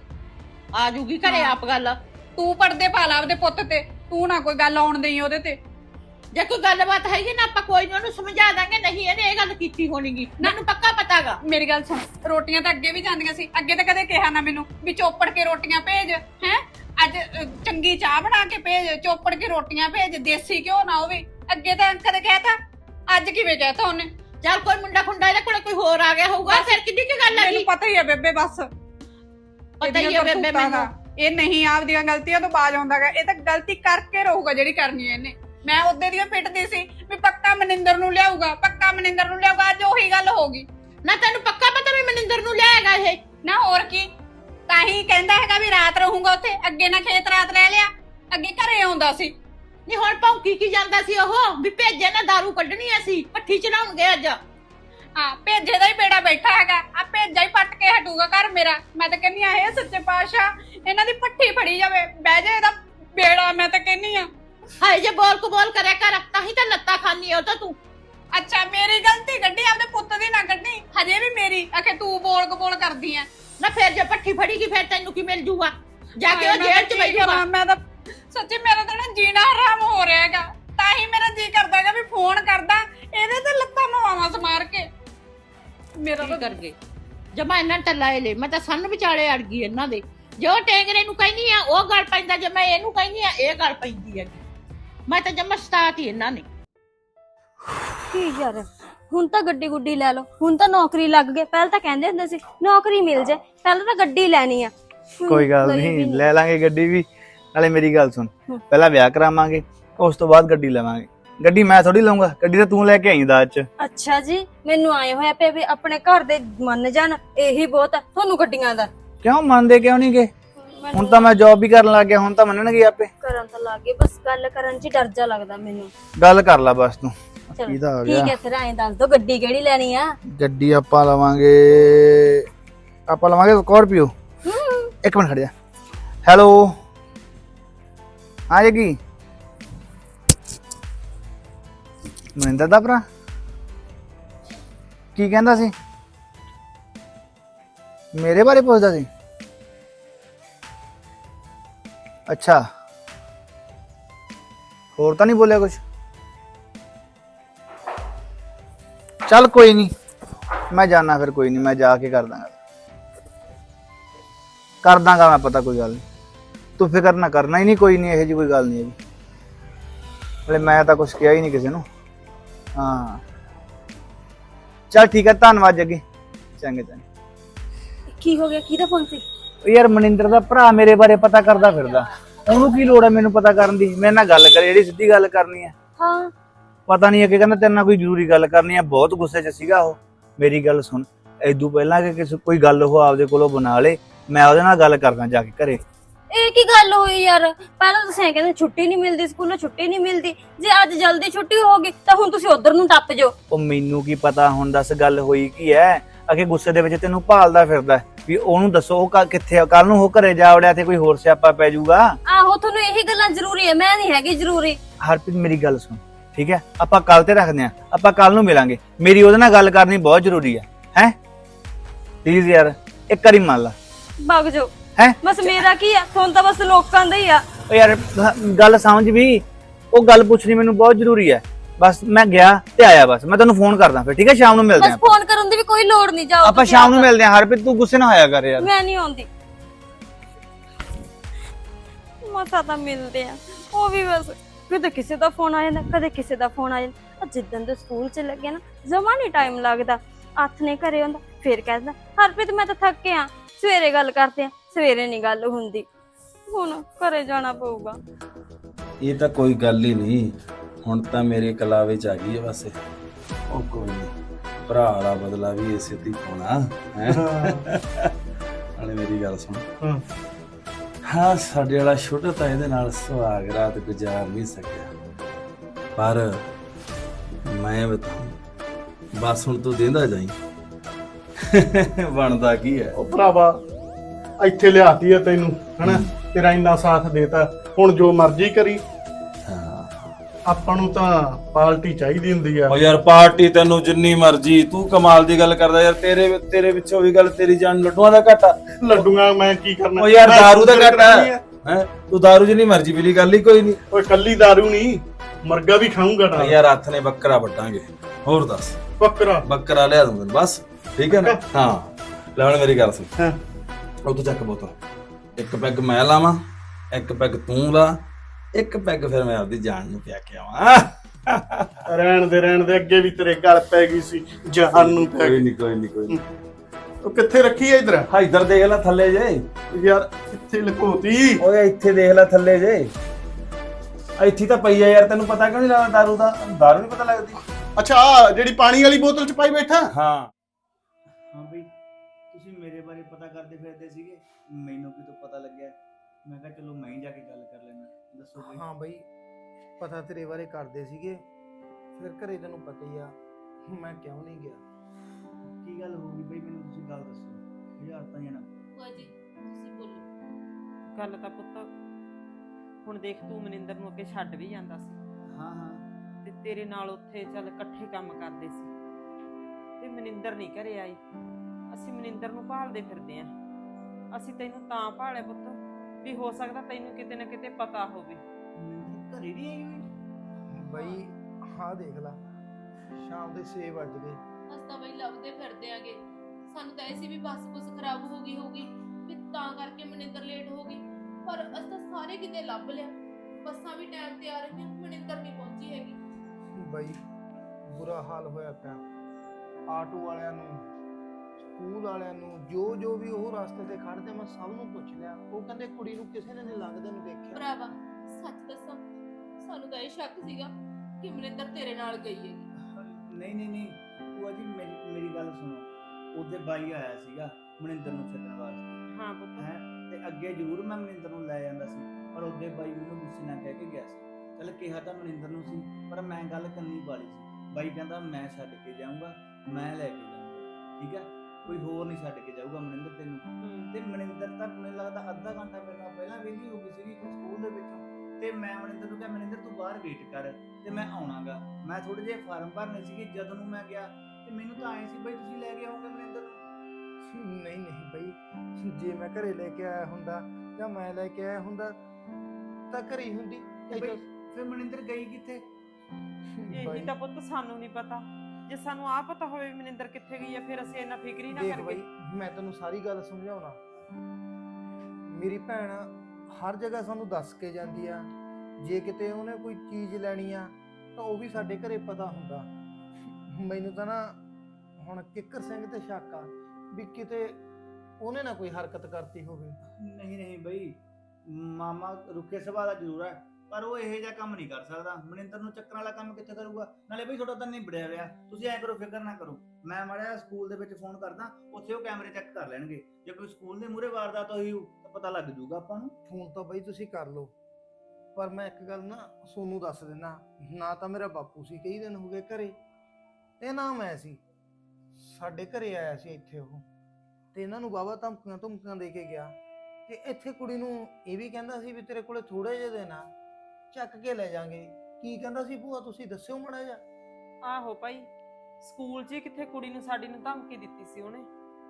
ਆ ਜੂਗੀ ਘਰੇ। ਆਪ ਗੱਲ। ਤੂੰ ਪਰਦੇ ਪਾ ਲਾ ਆਪਦੇ ਪੁੱਤ ਤੇ। ਤੂੰ ਨਾ ਕੋਈ ਗੱਲ ਆਉਣ ਦੇਈ ਉਹਦੇ ਤੇ। ਜੇ ਕੋਈ ਗੱਲਬਾਤ ਹੈਗੀ ਨਾ ਆਪਾਂ ਕੋਈ ਨੀ ਉਹਨੂੰ ਸਮਝਾ ਦਾਂਗੇ ਨਹੀਂ ਇਹਨੇ ਇਹ ਗੱਲ ਕੀਤੀ ਹੋਣੀਗੀ। ਮੈਨੂੰ ਪੱਕਾ ਪਤਾਗਾ। ਮੇਰੀ ਗੱਲ ਸੁਣ ਰੋਟੀਆਂ ਤਾਂ ਅੱਗੇ ਵੀ ਜਾਂਦੀਆਂ ਸੀ। ਅੱਗੇ ਤਾਂ ਕਦੇ ਕਿਹਾ ਨਾ ਮੈਨੂੰ ਵੀ ਚੋਪੜ ਕੇ ਰੋਟੀਆਂ ਭੇਜ ਹੈ? ਅੱਜ ਅ, ਚੰਗੀ ਚਾਹ ਬਣਾ ਕੇ ਭੇਜ ਚੋਪੜ ਕੇ ਰੋਟੀਆਂ ਭੇਜ ਦੇਸੀ ਘਿਓ ਨਾ ਹੋਵੇ ਅੱਗੇ ਤਾਂ ਕਦੇ ਕਹਿਤਾ ਅੱਜ ਕਿਵੇਂ ਕਹਿਤਾ ਉਹਨੇ? ਚੱਲ ਕੋਈ ਮੁੰਡਾ ਖੁੰਡਾ ਇਹਦੇ ਕੋਲੇ ਕੋਈ ਹੋਰ ਆ ਗਿਆ ਹੋਊਗਾ ਫਿਰ ਕਿੱਡੀ ਕੀ ਗੱਲ ਮੈਨੂੰ ਹੈਗੀ ਪਤਾ ਹੀ ਹੈ ਬੇਬੇ ਬਸ। ਪਤਾ ਹੀ ਹੈ ਇਹਦੀਆਂ ਬੇਬੇ ਕਰਤੂਤਾਂ ਮੈਨੂੰ। ਦਾ। ਇਹ ਨਹੀਂ ਆਪਦੀਆਂ ਗਲਤੀਆਂ ਤੋਂ ਬਾਜ ਆਉਂਦਾਗਾ। ਇਹ ਤਾਂ ਗਲਤੀ ਕਰਕੇ ਰਹੂਗਾ ਜਿਹੜੀ ਕਰਨੀ ਹੈ ਇਹਨੇ। ਮੈਂ ਉਹਦੇ ਦੀ ਪਿੱਟਦੀ ਸੀ ਵੀ ਪੱਕਾ ਮਨਿੰਦਰ ਨੂੰ ਲਿਆਊਗਾ ਪੱਕਾ ਮਨਿੰਦਰ ਨੂੰ ਲਿਆਊਗਾ ਅੱਜ ਉਹੀ ਗੱਲ ਹੋ ਗਈ। ਨਾ ਤੈਨੂੰ ਪੱਕਾ ਪਤਾ ਵੀ ਮਨਿੰਦਰ ਨੂੰ ਲਿਆਏਗਾ ਇਹ? ਨਾ ਹੋਰ ਕੀ ਤਾਂ ਹੀ ਕਹਿੰਦਾ ਹੈਗਾ ਵੀ ਰਾਤ ਰਹੂੰਗਾ ਉੱਥੇ ਅੱਗੇ ਨਾ ਖੇਤ ਰਾਤ ਰਹਿ ਲਿਆ ਅੱਗੇ ਘਰੇ ਆਉਂਦਾ ਸੀ। ਨਹੀਂ ਹੁਣ ਭੌਂਕੀ ਕੀ ਜਾਂਦਾ ਸੀ ਉਹ? ਵੀ ਭੇਜੇ ਨਾ दारू ਕੱਢਣੀ ਅਸੀਂ ਪੱਠੀ ਚਲਾਉਣਗੇ ਅੱਜ। ਹਾਂ ਭੇਜੇ ਦਾ ਹੀ ਬੇੜਾ ਬੈਠਾ ਹੈਗਾ ਆ ਭੇਜਾ ਹੀ ਪੱਟ ਕੇ ਹਟੂਗਾ ਘਰ ਮੇਰਾ। ਮੈਂ ਤਾਂ ਕਹਿੰਨੀ ਆ ਇਹ ਸੱਚੇ ਪਾਤਸ਼ਾਹ ਇਹਨਾਂ ਦੀ ਪੱਠੀ ਫੜੀ ਜਾਵੇ ਬਹਿ ਜਾ ਇਹਦਾ ਬੇੜਾ ਮੈਂ ਤਾਂ ਕਹਿੰਨੀ ਆ ਜੇ ਬੋਲ ਕਬੋਲ ਕਰਿਆ ਕਰ ਤਾਂ ਹੀ ਤਾਂ ਲੱਤਾਂ ਖਾਨੀ ਉਹ ਤਾਂ ਤੂੰ। ਅੱਛਾ ਮੇਰੀ ਗਲਤੀ ਕੱਢੀ ਆਪਦੇ ਪੁੱਤ ਦੀ ਨਾ ਕੱਢੀ। ਹਜੇ ਵੀ ਮੇਰੀ ਆਖੇ ਤੂੰ ਬੋਲ ਕਬੋਲ ਕਰਦੀ ਆ ਨਾ ਫਿਰ ਜੇ ਪੱਠੀ ਫੜੀਗੀ ਫਿਰ ਤੈਨੂੰ ਕੀ ਮਿਲ ਜੂਗਾ? ਜਾ ਕੇ ਉਹ ਹਾਏ, ਮੈਂ ਜੇਲ੍ਹ ਚ ਕਰਾਂ, ਮੈਂ ਤਾਂ ਸੱਚੀ ਮੇਰਾ ਤਾਂ ਨਾ ਜੀਣਾ ਹਰਾਮ ਹੋ ਰਿਹਾ ਹੈਗਾ। ਤਾਂ ਹੀ ਮੇਰਾ ਜੀ ਕਰਦਾ ਹੈਗਾ ਵੀ ਫੋਨ ਕਰਦਾ ਇਹਦੇ ਤੇ ਲੱਤਾਂ ਮਵਾਵਾਂ ਸਮਾਰ ਕੇ। ਮੇਰਾ ਤਾਂ ਕਰ ਗਏ ਜਮਾ ਇਹਨਾਂ ਨੇ ਟੱਲਾ ਲੈ ਮੈਂ ਤਾਂ ਸੰਨ ਵਿਚਾਲੇ ਅੜ ਗਈ ਇਹਨਾਂ ਦੇ। ਜੋ ਟੈਂਗਰੇ ਨੂੰ ਕਹਿੰਦੀ ਆ ਉਹ ਗੱਲ ਪੈਂਦਾ ਜੇ ਮੈਂ ਇਹਨੂੰ ਕਹਿੰਦੀ ਆ ਇਹ ਗੱਲ ਪੈਂਦੀ ਹੈ ਮੈਂ ਤਾਂ ਜਮਾ ਸਤਾਤੀ ਇਹਨਾਂ ਨੇ। ਕੀ ਯਾਰ ਹੁਣ ਤਾਂ ਗੱਡੀ ਗੁੱਡੀ ਲੈ ਲਓ। ਹੁਣ ਤਾਂ ਨੌਕਰੀ ਲੱਗ ਗਏ ਪਹਿਲਾਂ ਤਾਂ ਕਹਿੰਦੇ ਹੁੰਦੇ ਸੀ ਨੌਕਰੀ ਮਿਲ ਜਾਏ ਪਹਿਲਾਂ ਤਾਂ ਗੱਡੀ ਲੈਣੀ ਆ। ਹੁਣ ਕੋਈ ਗੱਲ ਲਈ ਵੀ ਨਹੀਂ। ਲੈ ਲਾਂਗੇ ਗੱਡੀ ਵੀ। ਨਾਲੇ ਮੇਰੀ ਗੱਲ ਸੁਣ ਪਹਿਲਾਂ ਵਿਆਹ ਕਰਾਵਾਂਗੇ ਉਸ ਤੋਂ ਬਾਅਦ ਗੱਡੀ ਲਵਾਂਗੇ। ਗੱਡੀ ਮੈਂ ਥੋੜੀ ਲਵਾਂਗਾ ਗੱਡੀ ਤਾਂ ਤੂੰ ਲੈ ਕੇ ਆਈ ਦਾਜ ਚ। ਅੱਛਾ ਜੀ ਮੈਨੂੰ ਆਏ ਹੋਇਆ ਪਿਆ ਵੀ ਆਪਣੇ ਘਰ ਦੇ ਮੰਨ ਜਾਣ ਇਹੀ ਬਹੁਤ ਆ ਤੁਹਾਨੂੰ ਗੱਡੀਆਂ ਦਾ। ਕਿਉਂ ਮੰਨਦੇ ਕਿਉਂ ਨਹੀਂ ਗੇ? ਹੁਣ ਤਾਂ ਮੈਂ ਜੌਬ ਵੀ ਕਰਨ ਲੱਗ ਗਿਆ ਹੁਣ ਤਾਂ ਮੰਨਣਗੇ ਆਪੇ। ਕਰਨ ਤਾਂ ਲੱਗੇ ਬਸ ਗੱਲ ਕਰਨ 'ਚ ਡਰ ਜਾ ਲੱਗਦਾ ਮੈਨੂੰ। ਗੱਲ ਕਰ ਲੈ ਬਸ ਤੂੰ। ਚਲੋ ਕਿਹਦਾ ਆ ਠੀਕ ਗਿਆ। ਹੈ ਫਿਰ ਐਂ ਦੱਸ ਦੋ ਗੱਡੀ ਕਿਹੜੀ ਲੈਣੀ ਆ? ਗੱਡੀ ਆਪਾਂ ਲਵਾਂਗੇ ਆਪਾਂ ਲਵਾਂਗੇ ਸਕਾਰਪੀਓ। ਇੱਕ ਮਿੰਟ ਖੜ ਜਾ। ਹੈਲੋ। ਹਾਂ ਜੀ ਮਨਿੰਦਰ ਦਾ ਭਰਾ। ਕੀ ਕਹਿੰਦਾ ਸੀ? ਮੇਰੇ ਬਾਰੇ ਪੁੱਛਦਾ ਸੀ। ਅੱਛਾ। ਹੋਰ ਤਾਂ ਨਹੀਂ ਬੋਲਿਆ ਕੁਝ ਚੱਲ ਕੋਈ ਨਹੀਂ। ਮੈਂ ਜਾਣਾ ਫਿਰ, ਕੋਈ ਨਹੀਂ, ਮੈਂ ਜਾ ਕੇ ਕਰ ਦਾਂਗਾ। ਕਰ ਦਾਂਗਾ ਮੈਂ, ਪਤਾ ਕੋਈ ਗੱਲ ਨਹੀਂ। ਤੂੰ ਫਿਕਰ ਨਾ ਕਰਨਾ ਹੀ ਨਹੀਂ ਕੋਈ ਨਹੀਂ, ਇਹੋ ਜੀ ਕੋਈ ਗੱਲ ਨਹੀਂ ਹੈਗੀ। ਹਲੇ ਮੈਂ ਤਾਂ ਕੁਝ ਕਿਹਾ ਹੀ ਨਹੀਂ ਕਿਸੇ ਨੂੰ। ਹਾਂ। ਚੱਲ ਠੀਕ ਹੈ, ਧੰਨਵਾਦ ਜੱਗੀ। ਚੰਗੇ ਚੰਗੇ ਕੀ ਹੋ ਗਿਆ? ਕਿਹਦਾ ਫੋਨ ਸੀ? ਯਾਰ ਮਨਿੰਦਰ ਦਾ ਭਰਾ ਮੇਰੇ ਬਾਰੇ ਪਤਾ ਕਰਦਾ ਫਿਰਦਾ। ਉਹਨੂੰ ਕੀ ਲੋੜ ਹੈ ਮੈਨੂੰ ਪਤਾ ਕਰਨ ਦੀ? ਮੇਰੇ ਨਾਲ ਗੱਲ ਕਰੇ ਜਿਹੜੀ ਸਿੱਧੀ ਗੱਲ ਕਰਨੀ ਹੈ ਹਾਂ। ਪਤਾ ਨਹੀਂ ਅੱਗੇ ਕਹਿੰਦਾ ਤੇਰੇ ਨਾਲ ਕੋਈ ਜ਼ਰੂਰੀ ਗੱਲ ਕਰਨੀ ਹੈ ਬਹੁਤ ਗੁੱਸੇ 'ਚ ਸੀਗਾ ਉਹ ਮੇਰੀ ਗੱਲ ਸੁਣ। ਐਦੂ ਪਹਿਲਾਂ ਕਿ ਕਿਸੇ ਕੋਈ ਗੱਲ ਉਹ ਆਪਦੇ ਕੋਲੋਂ ਬਣਾ ਲੇ ਮੈਂ ਉਹਦੇ ਨਾਲ ਗੱਲ ਕਰਦਾ ਜਾ ਕੇ ਘਰੇ। ਇਹ ਕੀ ਗੱਲ ਹੋਈ ਯਾਰ? ਪਹਿਲਾਂ ਤੁਸੀਂ ਐਂ ਕਹਿੰਦੇ ਛੁੱਟੀ ਨਹੀਂ ਮਿਲਦੀ ਸਕੂਲੋਂ ਛੁੱਟੀ ਨਹੀਂ ਮਿਲਦੀ। ਜੇ ਅੱਜ ਜਲਦੀ ਛੁੱਟੀ ਹੋ ਗਈ ਤਾਂ ਹੁਣ ਤੁਸੀਂ ਉਧਰ ਨੂੰ ਟੱਪ ਜਾਓ। ਉਹ ਮੈਨੂੰ ਕੀ ਪਤਾ ਹੁਣ ਦੱਸ ਗੱਲ ਹੋਈ ਕੀ ਹੈ ਅਗੇ ਗੁੱਸੇ ਦੇ ਵਿੱਚ ਤੈਨੂੰ ਭਾਲਦਾ ਫਿਰਦਾ ਹੈ। ਵੀ ਉਹਨੂੰ ਦੱਸੋ ਉਹ ਕ- ਕਿੱਥੇ ਆ? ਕੱਲ ਨੂੰ ਉਹ ਘਰੇ ਜਾ ਵੜਿਆ ਤੇ ਕੋਈ ਹੋਰ ਸਿਆਪਾ ਪੈ ਜਾਊਗਾ? ਆਹੋ ਤੁਹਾਨੂੰ ਇਹੀ ਗੱਲਾਂ ਜ਼ਰੂਰੀ ਹੈ ਮੈਂ ਨਹੀਂ ਹੈਗੀ ਜ਼ਰੂਰੀ। ਹਰਪ੍ਰੀਤ ਮੇਰੀ ਗੱਲ ਸੁਣ ਠੀਕ ਹੈ? ਆਪਾਂ ਕੱਲ ਤੇ ਰੱਖਦੇ ਆਂ ਆਪਾਂ ਕੱਲ ਨੂੰ ਮਿਲਾਂਗੇ। ਮੇਰੀ ਉਹਦੇ ਨਾਲ ਗੱਲ ਕਰਨੀ ਬਹੁਤ ਜ਼ਰੂਰੀ ਹੈ ਹੈ? ਪਲੀਜ਼ ਯਾਰ ਇੱਕ ਵਾਰੀ ਮੰਨ ਲਾ। ਭੱਗ ਜਾਓ। ਹੈਂ? ਬਸ ਮੇਰਾ ਕੀ ਆ? ਤੁਹਾਨੂੰ ਤਾਂ ਬਸ ਲੋਕਾਂ ਦਾ ਹੀ ਆ। ਉਹ ਯਾਰ ਗੱਲ ਸਮਝ ਵੀ? ਉਹ ਗੱਲ ਪੁੱਛਣੀ ਮੈਨੂੰ ਬਹੁਤ ਜ਼ਰੂਰੀ ਹੈ। ਬਸ ਮੈਂ ਗਿਆ ਤੇ ਆਇਆ ਬਸ। ਮੈਂ ਤੈਨੂੰ ਫੋਨ ਕਰਦਾ ਫਿਰ ਠੀਕ ਹੈ? ਸ਼ਾਮ ਨੂੰ ਮਿਲਦੇ ਬਸ ਆਂ ਫੋਨ ਕਰਨ ਦੀ ਵੀ ਕੋਈ ਲੋੜ ਨਹੀਂ ਜਾਓ ਆਪਾਂ ਤੁਸੀਂ ਸ਼ਾਮ ਨੂੰ। ਮਿਲਦੇ ਆਂ ਹਰਪ੍ਰੀਤ ਤੂੰ ਗੁੱਸੇ ਨਾ ਹੋਇਆ ਕਰ ਯਾਰ। ਮੈਂ ਨਹੀਂ ਆਉਂਦੀ। ਮਸਾ ਤਾਂ ਮਿਲਦੇ ਆ। ਉਹ ਵੀ ਬਸ ਕਦੇ ਕਿਸੇ ਦਾ ਫੋਨ ਆ ਜਾਂਦਾ ਕਦੇ ਕਿਸੇ ਦਾ ਫੋਨ ਆ ਜਾਂਦਾ। ਆ ਜਿੱਦਣ ਦੇ ਸਕੂਲ ਚ ਲੱਗਿਆ ਨਾ ਜਮਾ ਨਹੀਂ ਟਾਈਮ ਲੱਗਦਾ। ਹੱਥ ਨੇ ਘਰੇ ਹੁੰਦਾ ਫੇਰ ਕਹਿੰਦਾ ਹਰਪ੍ਰੀਤ ਮੈਂ ਤਾਂ ਥੱਕੇ ਆ ਸਵੇਰੇ ਗੱਲ ਕਰਦੇ ਆ ਸਵੇਰੇ ਨਹੀਂ ਗੱਲ ਹੁੰਦੀ। ਹੁਣ ਘਰੇ ਜਾਣਾ ਪਊਗਾ। ਇਹ ਤਾਂ ਕੋਈ ਗੱਲ ਹੀ ਨਹੀਂ। ਹੁਣ ਤਾਂ ਮੇਰੇ ਕਲਾਵੇ ਚ ਆ ਗਈ ਹੈ ਬਸ। ਉਹ ਕੋਈ ਨਹੀਂ ਭਰਾ ਵਾਲਾ ਬਦਲਾ ਵੀ ਇਸੇ ਤੇ ਹੀ ਪਾਉਣਾ ਹੈ? ਨਾਲੇ ਮੇਰੀ ਗੱਲ ਸੁਣ। ਹਾਂ। ਸਾਡੇ ਵਾਲਾ ਛੋਟਾ ਤਾਂ ਇਹਦੇ ਨਾਲ ਸੁਹਾਗ ਰਾਤ ਗੁਜ਼ਾਰ ਨਹੀਂ ਸਕਿਆ। ਪਰ ਮੈਂ ਬਤਾਉਂ ਬਸ ਹੁਣ ਤੂੰ ਦੇਂਦਾ ਜਾਈ। ਬਣਦਾ ਕੀ ਹੈ? ਉਹ ਭਰਾਵਾ ਇੱਥੇ ਲਿਆਤੀ ਆ ਤੈਨੂੰ ਹਨਾ? ਤੇਰਾ ਇੰਨਾ ਸਾਥ ਦੇਤਾ ਹੁਣ ਜੋ ਮਰਜ਼ੀ ਕਰੀ। ਹਾਂ ਆਪਾਂ ਨੂੰ ਤਾਂ ਪਾਰਟੀ ਚਾਹੀਦੀ ਹੁੰਦੀ ਆ। ਓ ਯਾਰ ਪਾਰਟੀ ਤੈਨੂੰ ਜਿੰਨੀ ਮਰਜ਼ੀ ਤੂੰ ਕਮਾਲ ਦੀ ਗੱਲ ਕਰਦਾ ਯਾਰ ਤੇਰੇ ਤੇਰੇ ਵਿੱਚੋਂ ਵੀ ਗੱਲ ਤੇਰੀ ਜਾਨ ਲੱਡੂਆਂ ਦਾ ਘਾਟਾ। ਲੱਡੂਆਂ ਮੈਂ ਕੀ ਕਰਨਾ? ਓ ਯਾਰ ਮੈਂ ਦਾ ਘਾਟਾ। ਹੈ? ਤੂੰ ਦਾਰੂ ਜਿੰਨੀ ਮਰਜ਼ੀ ਪੀਲੀ ਗੱਲ ਹੀ ਕੋਈ ਨਹੀਂ। ਓਏ ਕੱਲੀ ਦਾਰੂ ਨਹੀਂ ਮਰਗਾ ਵੀ ਖਾਊਂਗਾ ਨਾ ਯਾਰ ਹੱਥ ਨੇ ਬੱਕਰਾ ਵੱਡਾਂਗੇ ਹੋਰ ਦੱਸ। ਬੱਕਰਾ? ਬੱਕਰਾ ਲਿਆ ਦੂੰ ਬਸ। ਠੀਕ ਹੈ ਨਾ? ਹਾਂ। ਲੈ ਮੇਰੀ ਗੱਲ ਸੁਣ। ਹਾਂ। ਉਹ ਤੂੰ ਚੱਕ ਬੋਤਲ। ਇੱਕ ਪੈਗ ਮੈਂ ਲਾਵਾਂ ਇੱਕ ਪੈਗ ਤੂੰ ਲਾ ਇੱਕ ਪੈਗ ਫਿਰ ਮੈਂ ਆਪਦੀ ਜਾਨ ਨੂੰ ਪਿਆ ਕੇ ਆਵਾਂ। ਰਹਿਣ ਦੇ ਰਹਿਣ ਦੇ ਅੱਗੇ ਵੀ ਤੇਰੇ ਗਲ ਪੈ ਗਈ ਸੀ ਜਹਾਨ ਨੂੰ ਪੈ ਕੋਈ ਗਈ। ਨਹੀਂ ਕੋਈ ਨਹੀਂ ਕੋਈ ਉਹ ਕਿੱਥੇ ਰੱਖੀ ਐ ਇਧਰ? ਹਾਂ ਇੱਧਰ ਦੇਖ ਲੈ ਥੱਲੇ ਜੇ। ਯਾਰ ਕਿੱਥੇ ਲੁਕੋਤੀ। ਓਏ ਇੱਥੇ ਦੇਖ ਲੈ ਥੱਲੇ ਜੇ। ਇੱਥੇ ਤਾਂ ਪਈ ਆ ਯਾਰ ਤੈਨੂੰ ਪਤਾ ਕਿਉਂ ਨਹੀਂ ਲੱਗਦਾ ਦਾਰੂ ਦਾ? ਦਾਰੂ ਨਹੀਂ ਪਤਾ ਲੱਗਦੀ। ਅੱਛਾ ਆਹ ਜਿਹੜੀ ਪਾਣੀ ਵਾਲੀ ਬੋਤਲ ਚ ਪਾਈ ਬੈਠਾ? ਹਾਂ। ਹਾਂ ਬਈ ਤੁਸੀਂ ਮੇਰੇ ਬਾਰੇ ਪਤਾ ਕਰਦੇ ਫਿਰਦੇ ਸੀਗੇ। ਮੈਨੂੰ ਕਿਤੋਂ ਪਤਾ ਲੱਗਿਆ ਮੈਂ ਕਿਹਾ ਚਲੋ ਮੈਂ ਹੀ ਜਾ ਕੇ ਗੱਲ ਕਰ ਲੈਣਾ ਦੱਸੋ ਬਈ। ਹਾਂ ਬਈ ਪਤਾ ਤੇਰੇ ਬਾਰੇ ਕਰਦੇ ਸੀਗੇ ਫਿਰ ਘਰੇ ਤੈਨੂੰ ਪਤਾ ਹੀ ਆ ਮੈਂ ਕਿਉਂ ਨਹੀਂ ਗਿਆ? ਕੀ ਗੱਲ ਹੋ ਗਈ ਬਈ ਮੈਨੂੰ ਤੁਸੀਂ ਗੱਲ ਦੱਸੋ। ਹਜ਼ਾਰ ਤਾਂ ਜਣਾ ਭੂਆ ਜੀ ਤੁਸੀਂ ਬੋਲੋ। ਗੱਲ ਤਾਂ ਪੁੱਤ ਹੁਣ ਦੇਖ ਤੂੰ ਮਨਿੰਦਰ ਨੂੰ ਅੱਗੇ ਛੱਡ ਵੀ ਜਾਂਦਾ ਸੀ। ਹਾਂ ਹਾਂ। ਤੇ ਤੇਰੇ ਨਾਲ ਉੱਥੇ ਚੱਲ ਇਕੱਠੇ ਕੰਮ ਕਰਦੇ ਸੀ। ਤੇ ਮਨਿੰਦਰ ਨਹੀਂ ਘਰੇ ਆਈ। ਅਸੀਂ ਮਨਿੰਦਰ ਨੂੰ ਭਾਲਦੇ ਫਿਰਦੇ ਆਂ। ਅਸੀਂ ਤੈਨੂੰ ਤਾਂ ਭਾਲਿਆ ਪੁੱਤ। ਵੀ ਹੋ ਸਕਦਾ ਤੈਨੂੰ ਕਿਤੇ ਨਾ ਕਿਤੇ ਪਤਾ ਹੋਵੇ। ਘਰੇ ਨਹੀਂ ਆਈ ਹੋਈ ਬਈ ਹਾਂ ਦੇਖ ਲਾ। ਸ਼ਾਮ ਦੇ 6 ਵੱਜ ਗਏ। ਅਸੀਂ ਤਾਂ ਬਈ ਲੱਭਦੇ ਫਿਰਦੇ ਆਂਗੇ। ਸਾਨੂੰ ਤਾਂ ਐਸੀ ਵੀ ਬੱਸ ਬੁੱਸ ਖਰਾਬ ਹੋ ਗਈ ਹੋਗੀ ਵੀ ਤਾਂ ਕਰਕੇ ਮਨਿੰਦਰ ਲੇਟ ਹੋ ਗਈ। ਪਰ ਅਸੀਂ ਤਾਂ ਸਾਰੇ ਕਿਤੇ ਲੱਭ ਲਿਆ। ਬੱਸਾਂ ਵੀ ਟਾਈਮ ਤੇ ਆ ਰਹੀਆਂ ਮਨਿੰਦਰ ਨਹੀਂ ਪਹੁੰਚੀ ਹੈਗੀ। ਬਈ ਬੁਰਾ ਹਾਲ ਹੋਇਆ ਪਿਆ। ਆਟੋ ਵਾਲਿਆਂ ਨੂੰ ਸਕੂਲ ਵਾਲਿਆਂ ਨੂੰ ਜੋ ਜੋ ਵੀ ਉਹ ਰਸਤੇ ਤੇ ਖੜਦੇ ਮੈਂ ਸਭ ਨੂੰ ਪੁੱਛ ਲਿਆ। ਉਹ ਕਹਿੰਦੇ ਕੁੜੀ ਨੂੰ ਕਿਸੇ ਨੇ ਨਹੀਂ ਲੰਘਦੇ ਨੂੰ ਦੇਖਿਆ। ਭਰਾਵਾ ਸੱਚ ਦੱਸਾਂ ਸਾਨੂੰ ਤਾਂ ਇਹ ਸ਼ੱਕ ਸੀਗਾ ਕਿ ਮਨਿੰਦਰ ਤੇਰੇ ਨਾਲ ਗਈ ਹੈਗੀ। ਨਹੀਂ ਨਹੀਂ ਨਹੀਂ ਭੂਆ ਜੀ ਮੇਰੀ ਮੇਰੀ ਗੱਲ ਸੁਣੋ। ਉਹਦੇ ਬਾਈ ਆਇਆ ਸੀਗਾ ਮਨਿੰਦਰ ਨੂੰ ਛੱਡਣ ਵਾਸਤੇ। ਹਾਂ ਪੁੱਤ। ਹੈ? ਤੇ ਅੱਗੇ ਜ਼ਰੂਰ ਮੈਂ ਮਨਿੰਦਰ ਨੂੰ ਲੈ ਜਾਂਦਾ ਸੀ ਪਰ ਉਹਦੇ ਬਾਈ ਮੈਨੂੰ ਗੁੱਸੇ ਨਾਲ ਕਹਿ ਕੇ ਗਿਆ ਸੀ। ਚਲ ਕਿਹਾ ਤਾਂ ਮਨਿੰਦਰ ਨੂੰ ਸੀ ਪਰ ਮੈਂ ਗੱਲ ਕੰਨੀ ਵਾਲੀ ਸੀ। ਬਾਈ ਕਹਿੰਦਾ ਮੈਂ ਛੱਡ ਕੇ ਜਾਊਂਗਾ ਮੈਂ ਲੈ ਕੇ ਜਾਊਂਗਾ। ਠੀਕ ਹੈ? ਕੋਈ ਹੋਰ ਨਹੀਂ ਛੱਡ ਕੇ ਜਾਊਗਾ ਮਨਿੰਦਰ ਤੈਨੂੰ। ਤੇ ਮਨਿੰਦਰ ਤਾਂ ਮੈਨੂੰ ਲੱਗਦਾ ਅੱਧਾ ਘੰਟਾ ਮੇਰੇ ਨਾਲ ਪਹਿਲਾਂ ਵਿਹਲੀ ਹੋ ਗਈ ਸੀਗੀ ਸਕੂਲ ਦੇ ਵਿੱਚੋਂ। ਤੇ ਮੈਂ ਮਨਿੰਦਰ ਨੂੰ ਕਿਹਾ ਮਨਿੰਦਰ ਤੂੰ ਬਾਹਰ ਵੇਟ ਕਰ ਤੇ ਮੈਂ ਆਉਣਾਗਾ। ਮੈਂ ਥੋੜੇ ਜਿਹੇ ਫਾਰਮ ਭਰਨੇ ਸੀਗੇ ਜਦੋਂ ਨੂੰ ਮੈਂ ਗਿਆ। ਤੇ ਮੈਨੂੰ ਤਾਂ ਆਏ ਸੀ ਬਈ ਤੁਸੀਂ ਲੈ ਕੇ ਆਓਗੇ ਮਨਿੰਦਰ? ਨੂੰ ਨਹੀਂ ਨਹੀਂ ਬਈ ਜੇ ਮੈਂ ਘਰੇ ਲੈ ਕੇ ਆਇਆ ਹੁੰਦਾ ਜਾਂ ਮੈਂ ਲੈ ਕੇ ਆਇਆ ਹੁੰਦਾ ਤਾਂ ਘਰੇ ਹੀ ਹੁੰਦੀ। ਬਈ ਫਿਰ ਮਨਿੰਦਰ ਗਈ ਕਿੱਥੇ? ਇਹੀ ਬਾਈ ਤਾਂ ਪੁੱਤ ਸਾਨੂੰ ਨਹੀਂ ਪਤਾ। ਜੇ ਸਾਨੂੰ ਆ ਪਤਾ ਹੋਵੇ ਵੀ ਮਨਿੰਦਰ ਕਿੱਥੇ ਗਈ ਆ ਫਿਰ ਅਸੀਂ ਇੰਨਾ ਫਿਕਰ ਹੀ ਨਾ ਦੇਖ ਕਰਕੇ ਬਈ ਮੈਂ ਤੈਨੂੰ ਸਾਰੀ ਗੱਲ ਸਮਝਾਉਣਾ। ਮੇਰੀ ਭੈਣ ਹਰ ਜਗ੍ਹਾ ਸਾਨੂੰ ਦੱਸ ਕੇ ਜਾਂਦੀ ਆ। ਜੇ ਕਿਤੇ ਉਹਨੇ ਕੋਈ ਚੀਜ਼ ਲੈਣੀ ਆ ਤਾਂ ਉਹ ਵੀ ਸਾਡੇ ਘਰੇ ਪਤਾ ਹੁੰਦਾ। ਮੈਨੂੰ ਤਾਂ ਨਾ ਹੁਣ ਕਿੱਕਰ ਸਿੰਘ ਤੇ ਸ਼ੱਕ ਆ ਵੀ ਕਿਤੇ ਉਹਨੇ ਨਾ ਕੋਈ ਹਰਕਤ ਕਰਤੀ ਹੋਵੇ। ਨਹੀਂ ਨਹੀਂ ਬਈ ਮਾਮਾ ਰੁਕੇ ਸੁਭਾਅ ਦਾ ਜ਼ਰੂਰ ਹੈ ਪਰ ਉਹ ਇਹੋ ਜਿਹਾ ਕੰਮ ਨਹੀਂ ਕਰ ਸਕਦਾ। ਮਨਿੰਦਰ ਨੂੰ ਚੱਕਣ ਵਾਲਾ ਕੰਮ ਕਿੱਥੇ ਕਰੂਗਾ? ਨਾਲੇ ਬਈ ਤੁਹਾਡਾ ਤਾਂ ਨਹੀਂ ਬੜਿਆ ਰਿਹਾ। ਤੁਸੀਂ ਐਂ ਕਰੋ, ਫਿਕਰ ਨਾ ਕਰੋ। ਮੈਂ ਮਾੜਾ ਸਕੂਲ ਦੇ ਵਿੱਚ ਫੋਨ ਕਰਦਾ, ਉੱਥੇ ਉਹ ਕੈਮਰੇ ਚੈੱਕ ਕਰ ਲੈਣਗੇ। ਜੇ ਕੋਈ ਸਕੂਲ ਦੇ ਮੂਹਰੇ ਵਾਰਦਾਤ ਹੋਈ ਹੋਊ ਤਾਂ ਪਤਾ ਲੱਗ ਜਾਊਗਾ ਆਪਾਂ ਨੂੰ। ਫੋਨ ਤਾਂ ਬਈ ਤੁਸੀਂ ਕਰ ਲਓ। ਪਰ ਮੈਂ ਇੱਕ ਗੱਲ ਨਾ ਸੋਨੂੰ ਦੱਸ ਦਿੰਦਾ ਨਾ ਤਾਂ ਮੇਰਾ ਬਾਪੂ ਸੀ, ਕਈ ਦਿਨ ਹੋ ਗਏ ਘਰੇ। ਤੇ ਨਾ ਮੈਂ ਸੀ। ਸਾਡੇ ਘਰੇ ਆਇਆ ਸੀ ਇੱਥੇ ਉਹ। ਤੇ ਇਹਨਾਂ ਨੂੰ ਬਾਬਾ ਧਮਕੀਆਂ ਧਮਕੀਆਂ ਦੇ ਕੇ ਗਿਆ। ਤੇ ਇੱਥੇ ਕੁੜੀ ਨੂੰ ਇਹ ਵੀ ਕਹਿੰਦਾ ਸੀ ਵੀ ਤੇਰੇ ਕੋਲੇ ਥੋੜੇ ਜਿਹੇ ਦਿਨ ਆ। ਚੱਕ ਕੇ ਲੈ ਜਾਾਂਗੇ। ਕੀ ਕਹਿੰਦਾ ਸੀ ਭੂਆ ਤੁਸੀਂ ਦੱਸਿਓ ਮੜਾ ਜਾ ਆਹੋ ਭਾਈ ਸਕੂਲ 'ਚ ਹੀ ਕਿੱਥੇ ਕੁੜੀ ਨੂੰ ਸਾਡੀ ਨੂੰ ਧਮਕੀ ਦਿੱਤੀ ਸੀ ਉਹਨੇ।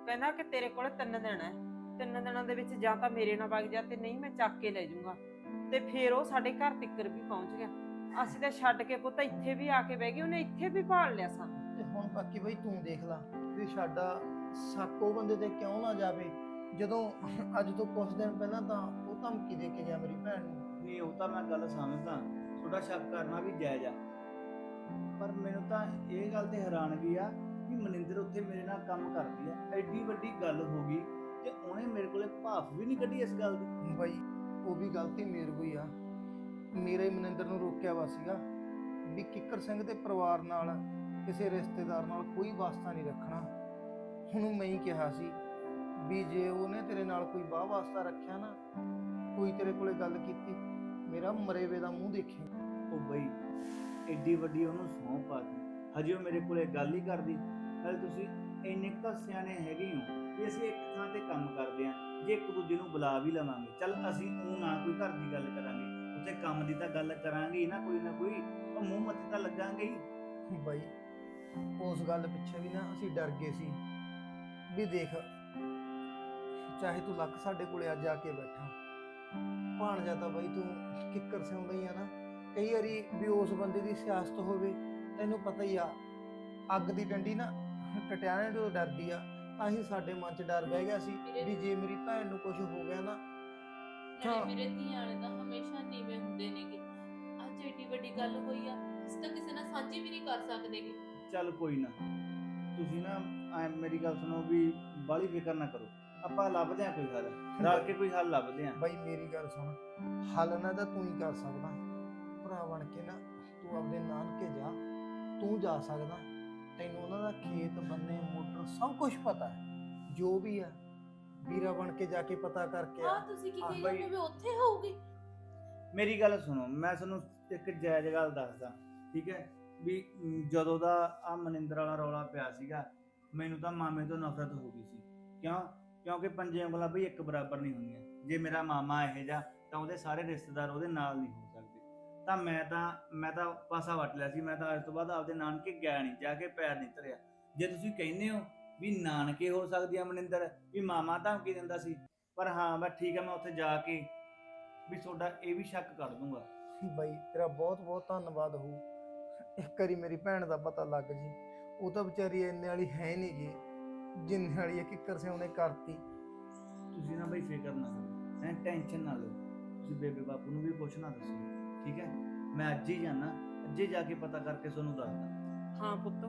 ਕਹਿੰਦਾ ਕਿ ਤੇਰੇ ਕੋਲ ਤਿੰਨ ਦਿਨ ਹੈ ਤਿੰਨ ਦਿਨਾਂ ਦੇ ਵਿੱਚ ਜਾਂ ਤਾਂ ਮੇਰੇ ਨਾਲ ਵਗ ਜਾ ਤੇ ਨਹੀਂ ਮੈਂ ਚੱਕ ਕੇ ਲੈ ਜਾਊਂਗਾ। ਤੇ ਫਿਰ ਉਹ ਸਾਡੇ ਘਰ ਤੱਕਰ ਵੀ ਪਹੁੰਚ ਗਿਆ। ਅਸੀਂ ਤਾਂ ਛੱਡ ਕੇ ਪੁੱਤ ਇੱਥੇ ਵੀ ਆ ਕੇ ਬਹਿ ਗਏ ਉਹਨੇ ਇੱਥੇ ਵੀ ਭਾਲ ਲਿਆ ਸਾਨੂੰ। ਤੇ ਹੁਣ ਬਾਕੀ ਬਈ ਤੂੰ ਦੇਖ ਲੈ ਵੀ ਸਾਡਾ ਸਾਕੋ ਬੰਦੇ ਤੇ ਕਿਉਂ ਨਾ ਜਾਵੇ। ਜਦੋਂ ਅੱਜ ਤੋਂ ਕੁਝ ਦਿਨ ਪਹਿਲਾਂ ਤਾਂ ਉਹ ਧਮਕੀ ਦੇ ਕੇ ਗਿਆ ਮੇਰੀ ਭੈਣ ਨੂੰ। ਨਹੀਂ, ਉਹ ਤਾਂ ਮੈਂ ਗੱਲ ਸਮਝਦਾ। ਤੁਹਾਡਾ ਸ਼ੱਕ ਕਰਨਾ ਵੀ ਜਾਇਜ਼ ਆ। ਪਰ ਮੈਨੂੰ ਤਾਂ ਇਹ ਗੱਲ ਤੇ ਹੈਰਾਨਗੀ ਆ ਕਿ ਮਨਿੰਦਰ ਉੱਥੇ ਮੇਰੇ ਨਾਲ ਕੰਮ ਕਰਦੀ ਆ। ਐਡੀ ਵੱਡੀ ਗੱਲ ਹੋ ਗਈ ਤੇ ਉਹਨੇ ਮੇਰੇ ਕੋਲੇ ਭਾਫ ਵੀ ਨਹੀਂ ਕੱਢੀ ਇਸ ਗੱਲ ਦੀ। ਬਾਈ, ਉਹ ਵੀ ਗਲਤੀ ਮੇਰੇ ਕੋਈ ਆ। ਮੇਰੇ ਮਨਿੰਦਰ ਨੂੰ ਰੋਕਿਆ ਵਾ ਸੀਗਾ ਵੀ ਕਿੱਕਰ ਸਿੰਘ ਦੇ ਪਰਿਵਾਰ ਨਾਲ, ਕਿਸੇ ਰਿਸ਼ਤੇਦਾਰ ਨਾਲ ਕੋਈ ਵਾਸਤਾ ਨਹੀਂ ਰੱਖਣਾ। ਹੁਣ ਮੈਂ ਹੀ ਕਿਹਾ ਸੀ ਵੀ ਜੇ ਉਹਨੇ ਤੇਰੇ ਨਾਲ ਕੋਈ ਵਾਹ ਵਾਸਤਾ ਰੱਖਿਆ ਨਾ, ਕੋਈ ਤੇਰੇ ਕੋਲੇ ਗੱਲ ਕੀਤੀ ਮੇਰਾ ਮਰੇ ਵੇ ਦਾ ਮੂੰਹ ਦੇਖੀ ਉਹ ਬਈ ਐਡੀ ਵੱਡੀ ਉਹਨੂੰ ਸੌਂ ਪਾ ਦਿੱਤੀ ਹਜੇ ਉਹ ਮੇਰੇ ਕੋਲੇ ਗੱਲ ਹੀ ਕਰਦੀ। ਨਾਲੇ ਤੁਸੀਂ ਇੰਨੇ ਕੁ ਤਾਂ ਸਿਆਣੇ ਹੈਗੇ ਹੀ ਹੋ ਵੀ ਅਸੀਂ ਇੱਕ ਥਾਂ ਤੇ ਕੰਮ ਕਰਦੇ ਆਂ ਜੇ ਇੱਕ ਦੂਜੇ ਨੂੰ ਬੁਲਾ ਵੀ ਲਵਾਂਗੇ। ਚੱਲ ਅਸੀਂ ਉਹ ਨਾ ਕੋਈ ਘਰ ਦੀ ਗੱਲ ਕਰਾਂਗੇ। ਉੱਥੇ ਕੰਮ ਦੀ ਤਾਂ ਗੱਲ ਕਰਾਂਗੇ ਹੀ ਨਾ ਕੋਈ ਨਾ ਕੋਈ। ਉਹ ਮੂੰਹ ਮੱਥੇ ਤਾਂ ਲੱਗਾਂਗੇ ਹੀ। ਬਾਈ, ਉਸ ਗੱਲ ਪਿੱਛੇ ਵੀ ਨਾ ਅਸੀਂ ਡਰ ਗਏ ਸੀ। ਵੀ ਦੇਖ, ਚਾਹੇ ਤੂੰ ਲੱਖ ਸਾਡੇ ਕੋਲੇ ਅੱਜ ਆ ਕੇ ਬੈਠਾ। ਭਾਣਜਾ ਤਾਂ ਬਾਈ ਤੂੰ ਕਿੱਕਰ ਸਿਉਂਦਾ ਹੀ ਆ ਨਾ। ਕਈ ਵਾਰੀ ਵੀ ਉਸ ਬੰਦੇ ਦੀ ਸਿਆਸਤ ਹੋਵੇ ਤੈਨੂੰ ਪਤਾ ਹੀ ਆ ਅੱਗ ਦੀ ਡੰਡੀ ਨਾ ਟਟਿਆਣੇ ਤੋਂ ਡਰਦੀ ਆ ਤਾਂ ਹੀ ਸਾਡੇ ਮਨ 'ਚ ਡਰ ਬਹਿ ਗਿਆ ਸੀ ਵੀ ਜੇ ਮੇਰੀ ਭੈਣ ਨੂੰ ਕੁਝ ਹੋ ਗਿਆ ਨਾ ਨਾਲੇ। ਮੇਰੇ ਧੀਆਂ ਵਾਲੇ ਤਾਂ ਹਮੇਸ਼ਾ ਨੀਵੇਂ ਹੁੰਦੇ ਨੇਗੇ ਅੱਜ ਏਡੀ ਵੱਡੀ ਗੱਲ ਹੋਈ ਆ ਇਸ ਤਾਂ ਕਿਸੇ ਨਾਲ ਸਾਂਝੀ ਵੀ ਨਹੀਂ ਕਰ ਸਕਦੇਗੇ ਚੱਲ ਕੋਈ ਨਾ ਤੁਸੀਂ ਨਾ ਐਂ ਮੇਰੀ ਗੱਲ ਸੁਣੋ ਵੀ ਬਾਲੀ ਫਿਕਰ ਨਾ ਕਰੋ। ਆਪਾਂ ਲੱਭਦੇ ਆ ਕੋਈ ਹੱਲ ਰਲ ਕੇ ਕੋਈ ਹੱਲ ਲੱਭਦੇ ਆ ਬਾਈ ਮੇਰੀ ਗੱਲ ਸੁਣ। ਹੱਲ ਨਾ ਤਾਂ ਤੂੰ ਹੀ ਕਰ ਸਕਦਾ। ਭਰਾ ਬਣ ਕੇ ਨਾ ਤੂੰ ਆਪਦੇ ਨਾਨਕੇ ਜਾ ਤੂੰ ਜਾ ਸਕਦਾ। ਤੈਨੂੰ ਉਹਨਾਂ ਦਾ ਖੇਤ ਬੰਨੇ ਮੋਟਰ ਸਭ ਕੁਝ ਪਤਾ ਹੈ। ਜੋ ਵੀ ਆ ਵੀਰਾ ਬਣ ਕੇ ਜਾ ਕੇ ਪਤਾ ਕਰਕੇ ਹਾਂ ਆ ਤੁਸੀਂ ਕੀ ਹਾਂ, ਕਹੀ ਬਈ- ਜਾਂਦੇ ਹੋ ਵੀ ਉੱਥੇ ਹੋਊਗੀ? ਮੇਰੀ ਗੱਲ ਸੁਣੋ ਮੈਂ ਤੁਹਾਨੂੰ ਇੱਕ ਜਾਇਜ਼ ਗੱਲ ਦੱਸਦਾ ਠੀਕ ਹੈ? ਵੀ ਜਦੋਂ ਦਾ ਆ ਮਨਿੰਦਰ ਵਾਲਾ ਰੌਲਾ ਪਿਆ ਸੀਗਾ ਮੈਨੂੰ ਤਾਂ ਮਾਮੇ ਤੋਂ ਨਫ਼ਰਤ ਹੋ ਗਈ ਸੀ। ਕਿਉਂ? ਕਿਉਂਕਿ ਪੰਜੇ ਉਂਗਲਾਂ ਬਈ ਇੱਕ ਬਰਾਬਰ ਨਹੀਂ ਹੁੰਦੀਆਂ। ਜੇ ਮੇਰਾ ਮਾਮਾ ਇਹ ਜਿਹਾ, ਤਾਂ ਉਹਦੇ ਸਾਰੇ ਰਿਸ਼ਤੇਦਾਰ ਉਹਦੇ ਨਾਲ ਨਹੀਂ ਹੋ ਸਕਦੇ। ਤਾਂ ਮੈਂ ਤਾਂ ਮੈਂ ਤਾਂ ਪਾਸਾ ਵੱਟ ਲਿਆ ਸੀ। ਮੈਂ ਤਾਂ ਅੱਜ ਤੋਂ ਬਾਅਦ ਆਪਦੇ ਨਾਨਕੇ ਗਿਆ ਨਹੀਂ, ਜਾ ਕੇ ਪੈਰ ਨਹੀਂ ਧਰਿਆ। ਜੇ ਤੁਸੀਂ ਕਹਿੰਦੇ ਹੋ ਵੀ ਨਾਨਕੇ ਹੋ ਸਕਦੀ ਆ ਮਨਿੰਦਰ, ਵੀ ਮਾਮਾ ਧਮਕੀ ਦਿੰਦਾ ਸੀ, ਪਰ ਹਾਂ, ਮੈਂ ਠੀਕ ਆ, ਮੈਂ ਉੱਥੇ ਜਾ ਕੇ ਵੀ ਤੁਹਾਡਾ ਇਹ ਵੀ ਸ਼ੱਕ ਕਰ ਦੂੰਗਾ। ਬਾਈ, ਤੇਰਾ ਬਹੁਤ ਬਹੁਤ ਧੰਨਵਾਦ ਹੋ ਇੱਕ ਵਾਰੀ ਮੇਰੀ ਭੈਣ ਦਾ ਪਤਾ ਲੱਗ ਜੀ। ਉਹ ਤਾਂ ਵਿਚਾਰੀ ਇੰਨੇ ਵਾਲੀ ਹੈ ਨਹੀਂ ਗੀ। ਜਿੰਨੇ ਵਾਲੀ ਇਹ ਕਿੱਕਰ ਸੇ ਉਹਨੇ ਕਰਤੀ। ਤੁਸੀਂ ਨਾ ਬਈ ਫਿਕਰ ਨਾ ਕਰੋ ਐ ਟੈਨਸ਼ਨ ਨਾ ਲਓ। ਤੁਸੀਂ ਬੇਬੇ ਬਾਪੂ ਨੂੰ ਵੀ ਪੁੱਛਣਾ ਦੱਸੋ ਠੀਕ ਹੈ? ਮੈਂ ਅੱਜ ਹੀ ਜਾਣਾ ਅੱਜ ਹੀ ਜਾ ਕੇ ਪਤਾ ਕਰਕੇ ਤੁਹਾਨੂੰ ਦੱਸਦਾ। ਹਾਂ ਪੁੱਤ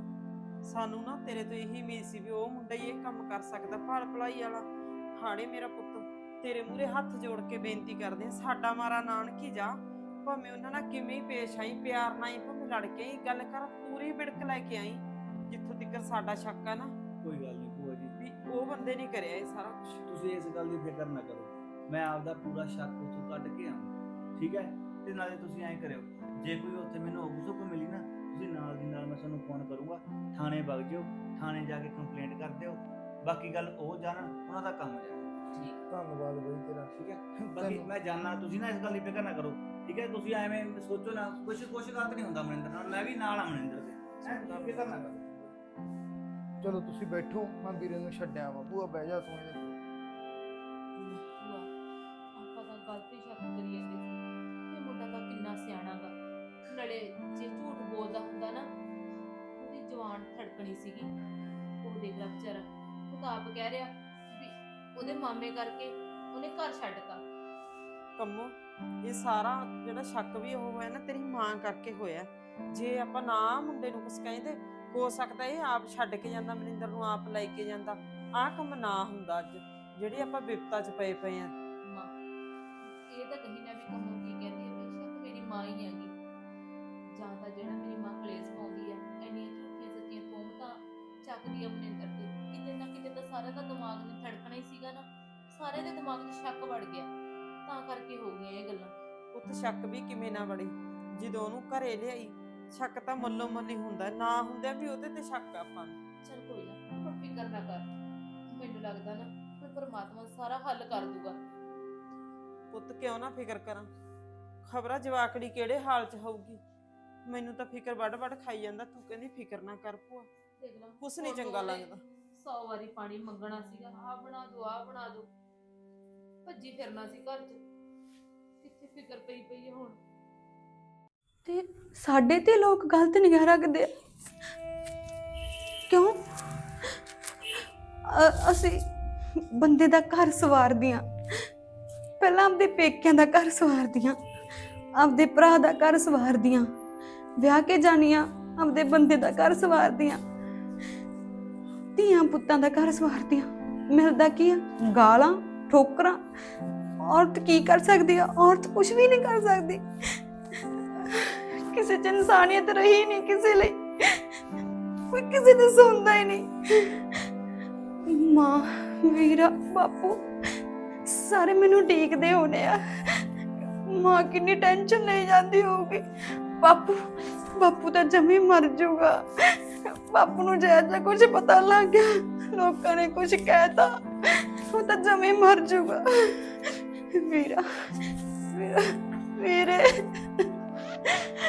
ਸਾਨੂੰ ਨਾ ਤੇਰੇ ਤੋਂ ਇਹੀ ਉਮੀਦ ਸੀ ਵੀ ਉਹ ਮੁੰਡਾ ਹੀ ਇਹ ਕੰਮ ਕਰ ਸਕਦਾ ਭਾਲ ਭਲਾਈ ਵਾਲਾ। ਹਾੜੇ ਮੇਰਾ ਪੁੱਤ ਤੇਰੇ ਮੂਹਰੇ ਹੱਥ ਜੋੜ ਕੇ ਬੇਨਤੀ ਕਰਦੇ ਆ ਸਾਡਾ ਮਾਰਾ ਨਾਨਕੀ ਜਾ। ਭਾਵੇਂ ਉਹਨਾਂ ਨਾਲ ਕਿਵੇਂ ਹੀ ਪੇਸ਼ ਆਈ ਪਿਆਰ ਨਾਲ ਹੀ ਭਾਵੇਂ ਲੜ ਕੇ ਹੀ ਗੱਲ ਕਰ ਪੂਰੀ ਬਿੜਕ ਲੈ ਕੇ ਆਈ ਜਿੱਥੋਂ ਤੱਕ ਸਾਡਾ ਸ਼ੱਕ ਆ ਨਾ। ਕੋਈ ਗੱਲ ਬੰਦੇ ਨੇ ਕਰਿਆ ਇਹ ਸਾਰਾ ਕੁਝ ਤੁਸੀਂ ਇਸ ਗੱਲ ਦੀ ਫਿਕਰ ਨਾ ਕਰੋ। ਮੈਂ ਆਪਦਾ ਪੂਰਾ ਸ਼ੱਕ ਉੱਥੋਂ ਕੱਢ ਕੇ ਆਵਾਂ ਠੀਕ ਹੈ? ਤੇ ਨਾਲੇ ਤੁਸੀਂ ਐਂ ਕਰਿਓ ਜੇ ਕੋਈ ਉੱਥੇ ਮੈਨੂੰ ਉਗਸੁਕ ਮਿਲੀ ਨਾ ਤੁਸੀਂ ਨਾਲ ਦੀ ਨਾਲ ਮੈਂ ਤੁਹਾਨੂੰ ਫੋਨ ਕਰੂੰਗਾ ਥਾਣੇ ਵਗ ਜਿਓ ਥਾਣੇ ਜਾ ਕੇ ਕੰਪਲੇਂਟ ਕਰ ਦਿਓ। ਬਾਕੀ ਗੱਲ ਉਹ ਜਾਣਨ ਉਹਨਾਂ ਦਾ ਕੰਮ ਹੈ ਠੀਕ। ਧੰਨਵਾਦ ਬਾਈ ਤੇਰਾ। ਠੀਕ ਹੈ? ਬਾਕੀ ਮੈਂ ਜਾਣਨਾ ਤੁਸੀਂ ਨਾ ਇਸ ਗੱਲ ਦੀ ਫਿਕਰ ਨਾ ਕਰੋ ਠੀਕ ਹੈ? ਤੁਸੀਂ ਐਵੇਂ ਸੋਚੋ ਨਾ ਕੁਝ ਕੁਝ ਗਲਤ ਨਹੀਂ ਹੁੰਦਾ ਮਨਿੰਦਰ ਨਾਲ ਮੈਂ ਵੀ ਨਾਲ ਆ ਮਨਿੰਦਰ ਦੇ। ਫਿਕਰ ਨਾ ਕਰੋ। ਚਲੋ ਤੁਸੀਂ ਬੈਠੋ ਮੈਂ ਵੀਰੇ ਨੂੰ ਛੱਡਿਆ ਵਾ। ਭੂਆ ਬਹਿ ਜਾ ਤੂੰ ਇਹਦੇ ਕੋਲ। ਭੂਆ, ਆਪਾਂ ਤਾਂ ਗਲਤੀ ਸ਼ੱਕ ਕਰੀ ਜਾਂਦੇ ਸੀ। ਇਹ ਮੁੰਡਾ ਤਾਂ ਕਿੰਨਾ ਸਿਆਣਾ ਗਾ। ਨਾਲੇ ਜੇ ਝੂਠ ਬੋਲਦਾ ਹੁੰਦਾ ਨਾ ਉਹਦੀ ਜਵਾਨ ਥੜਕਣੀ ਸੀਗੀ। ਉਹ ਦੇਖ ਲੈ ਵਿਚਾਰਾ ਉਹ ਤਾਂ ਆਪ ਕਹਿ ਰਿਹਾ ਵੀ ਉਹਦੇ ਮਾਮੇ ਕਰਕੇ ਉਹਨੇ ਘਰ ਛੱਡਤਾ ਕੰਮੋ ਇਹ ਸਾਰਾ ਜਿਹੜਾ ਸ਼ੱਕ ਵੀ ਉਹ ਹੋਇਆ ਨਾ ਤੇਰੀ ਮਾਂ ਕਰਕੇ ਹੋਇਆ। ਜੇ ਆਪਾਂ ਨਾ ਮੁੰਡੇ ਨੂੰ ਕੁਝ ਕਹਿੰਦੇ ਹੋ ਸਕਦਾ ਇਹ ਆਪ ਛੱਡ ਕੇ ਜਾਂਦਾ ਮਨਿੰਦਰ ਨੂੰ ਆਪ ਲੈ ਕੇ ਜਾਂਦਾ। ਆਹ ਕੰਮ ਨਾ ਹੁੰਦਾ ਅੱਜ ਜਿਹੜੇ ਆਪਾਂ ਵਿਪਤਾ 'ਚ ਪਏ ਪਏ ਆ। ਮਾਂ ਇਹ ਤਾਂ ਕਹੀ ਨਾ ਵੀ ਕੰਮੋਂ ਕੀ ਕਹਿੰਦੀ ਹੈ ਬੇਸ਼ੱਕ ਮੇਰੀ ਮਾਂ ਹੀ ਹੈਗੀ। ਜਾਂ ਤਾਂ ਜਿਹੜਾ ਮੇਰੀ ਮਾਂ ਕਲੇਸ਼ ਪਾਉਂਦੀ ਹੈ ਇੰਨੀਆਂ ਝੂਠੀਆਂ ਸੱਚੀਆਂ ਤੋਮਤਾਂ ਚੱਕਦੀ ਆ ਮਨਿੰਦਰ ਤੇ। ਕਿਤੇ ਨਾ ਕਿਤੇ ਤਾਂ ਸਾਰਿਆਂ ਦਾ ਦਿਮਾਗ ਨੇ ਧੜਕਣਾ ਹੀ ਸੀਗਾ ਨਾ। ਸਾਰਿਆਂ ਦੇ ਦਿਮਾਗ 'ਚ ਸ਼ੱਕ ਵੜ ਗਿਆ। ਤਾਂ ਕਰਕੇ ਹੋ ਗਈਆਂ ਇਹ ਗੱਲਾਂ। ਉੱਥੇ ਸ਼ੱਕ ਵੀ ਕਿਵੇਂ ਨਾ ਵੜੇ। ਜਦੋਂ ਉਹਨੂੰ ਘਰੇ ਲਿਆਈ ਸ਼ੱਕ ਤਾਂ ਮੱਲੋ ਮੱਲੀ ਹੁੰਦਾ ਨਾ ਹੁੰਦਿਆਂ ਵੀ ਉਹਦੇ ਤੇ ਸ਼ੱਕ ਆਪਾਂ ਨੂੰ। ਚਲ ਕੋਈ ਨਾ ਹੁਣ ਫਿਕਰ ਨਾ ਕਰ। ਮੈਨੂੰ ਲੱਗਦਾ ਨਾ ਹੁਣ ਪਰਮਾਤਮਾ ਸਾਰਾ ਹੱਲ ਕਰ ਦੂਗਾ। ਪੁੱਤ ਕਿਉਂ ਨਾ ਫਿਕਰ ਕਰਾਂ? ਖਬਰਾਂ ਜਵਾਕੜੀ ਕਿਹੜੇ ਹਾਲ 'ਚ ਹੋਊਗੀ? ਮੈਨੂੰ ਤਾਂ ਫਿਕਰ ਵੱਡ ਵੱਡ ਖਾਈ ਜਾਂਦਾ ਤੂੰ ਕਹਿੰਦੀ ਫਿਕਰ ਨਾ ਕਰ ਭੂਆ। ਦੇਖ ਲਾ ਕੁਛ ਨੀ ਉਦੋਂ ਚੰਗਾ ਲੱਗਦਾ। ਸੌ ਵਾਰੀ ਪਾਣੀ ਮੰਗਣਾ ਸੀਗਾ ਆਹ ਬਣਾ ਦੋ ਆਹ ਬਣਾ ਦੋ। ਭੱਜੀ ਫਿਰਨਾ ਸੀ ਘਰ 'ਚ। ਕਿੱਥੇ ਫਿਕਰ ਪਈ ਪਈ ਹੈ ਹੁਣ? ਤੇ ਸਾਡੇ ਤੇ ਲੋਕ ਗਲਤ ਨਿਗਾਹ ਰੱਖਦੇ ਆ। ਕਿਉਂ? ਅ- ਅਸੀਂ ਬੰਦੇ ਦਾ ਘਰ ਸਵਾਰਦੀਆਂ। ਪਹਿਲਾਂ ਆਪਦੇ ਪੇਕਿਆਂ ਦਾ ਘਰ ਸਵਾਰਦੀਆਂ, ਆਪਦੇ ਭਰਾ ਦਾ ਘਰ ਸਵਾਰਦੀਆਂ, ਵਿਆਹ ਕੇ ਜਾਣੀਆਂ, ਆਪਦੇ ਬੰਦੇ ਦਾ ਘਰ ਸਵਾਰਦੀਆਂ। ਧੀਆਂ ਪੁੱਤਾਂ ਦਾ ਘਰ ਸਵਾਰਦੀਆਂ। ਮਿਲਦਾ ਕੀ ਆ? ਗਾਲਾਂ, ਠੋਕਰਾਂ। ਔਰਤ ਕੀ ਕਰ ਸਕਦੀ ਆ? ਔਰਤ ਕੁਝ ਵੀ ਨਹੀਂ ਕਰ ਸਕਦੀ। ਕਿਸੇ ਚ ਇਨਸਾਨੀਅਤ ਰਹੀ ਨਹੀਂ ਕਿਸੇ ਲਈ। ਕੋਈ ਕਿਸੇ ਦੀ ਸੁਣਦਾ ਹੀ ਨਹੀਂ। ਮਾਂ ਵੀਰਾ ਬਾਪੂ, ਸਾਰੇ ਮੈਨੂੰ ਢੀਕਦੇ ਹੋਣੇ ਆ। ਮਾਂ ਕਿੰਨੀ ਟੈਨਸ਼ਨ ਲਈ ਜਾਂਦੀ ਹੋਊਗੀ। ਬਾਪੂ ਬਾਪੂ ਤਾਂ ਜਮੀ ਮਰ ਜਾਊਗਾ। ਬਾਪੂ ਨੂੰ ਜੇ ਅੱਜ ਕੁਝ ਪਤਾ ਲੱਗ ਗਿਆ, ਲੋਕਾਂ ਨੇ ਕੁਝ ਕਹਿਤਾ, ਉਹ ਤਾਂ ਜਮੀ ਮਰ ਜਾਊਗਾ। ਵੀਰਾ ਵੀਰਾ ਵੀਰੇ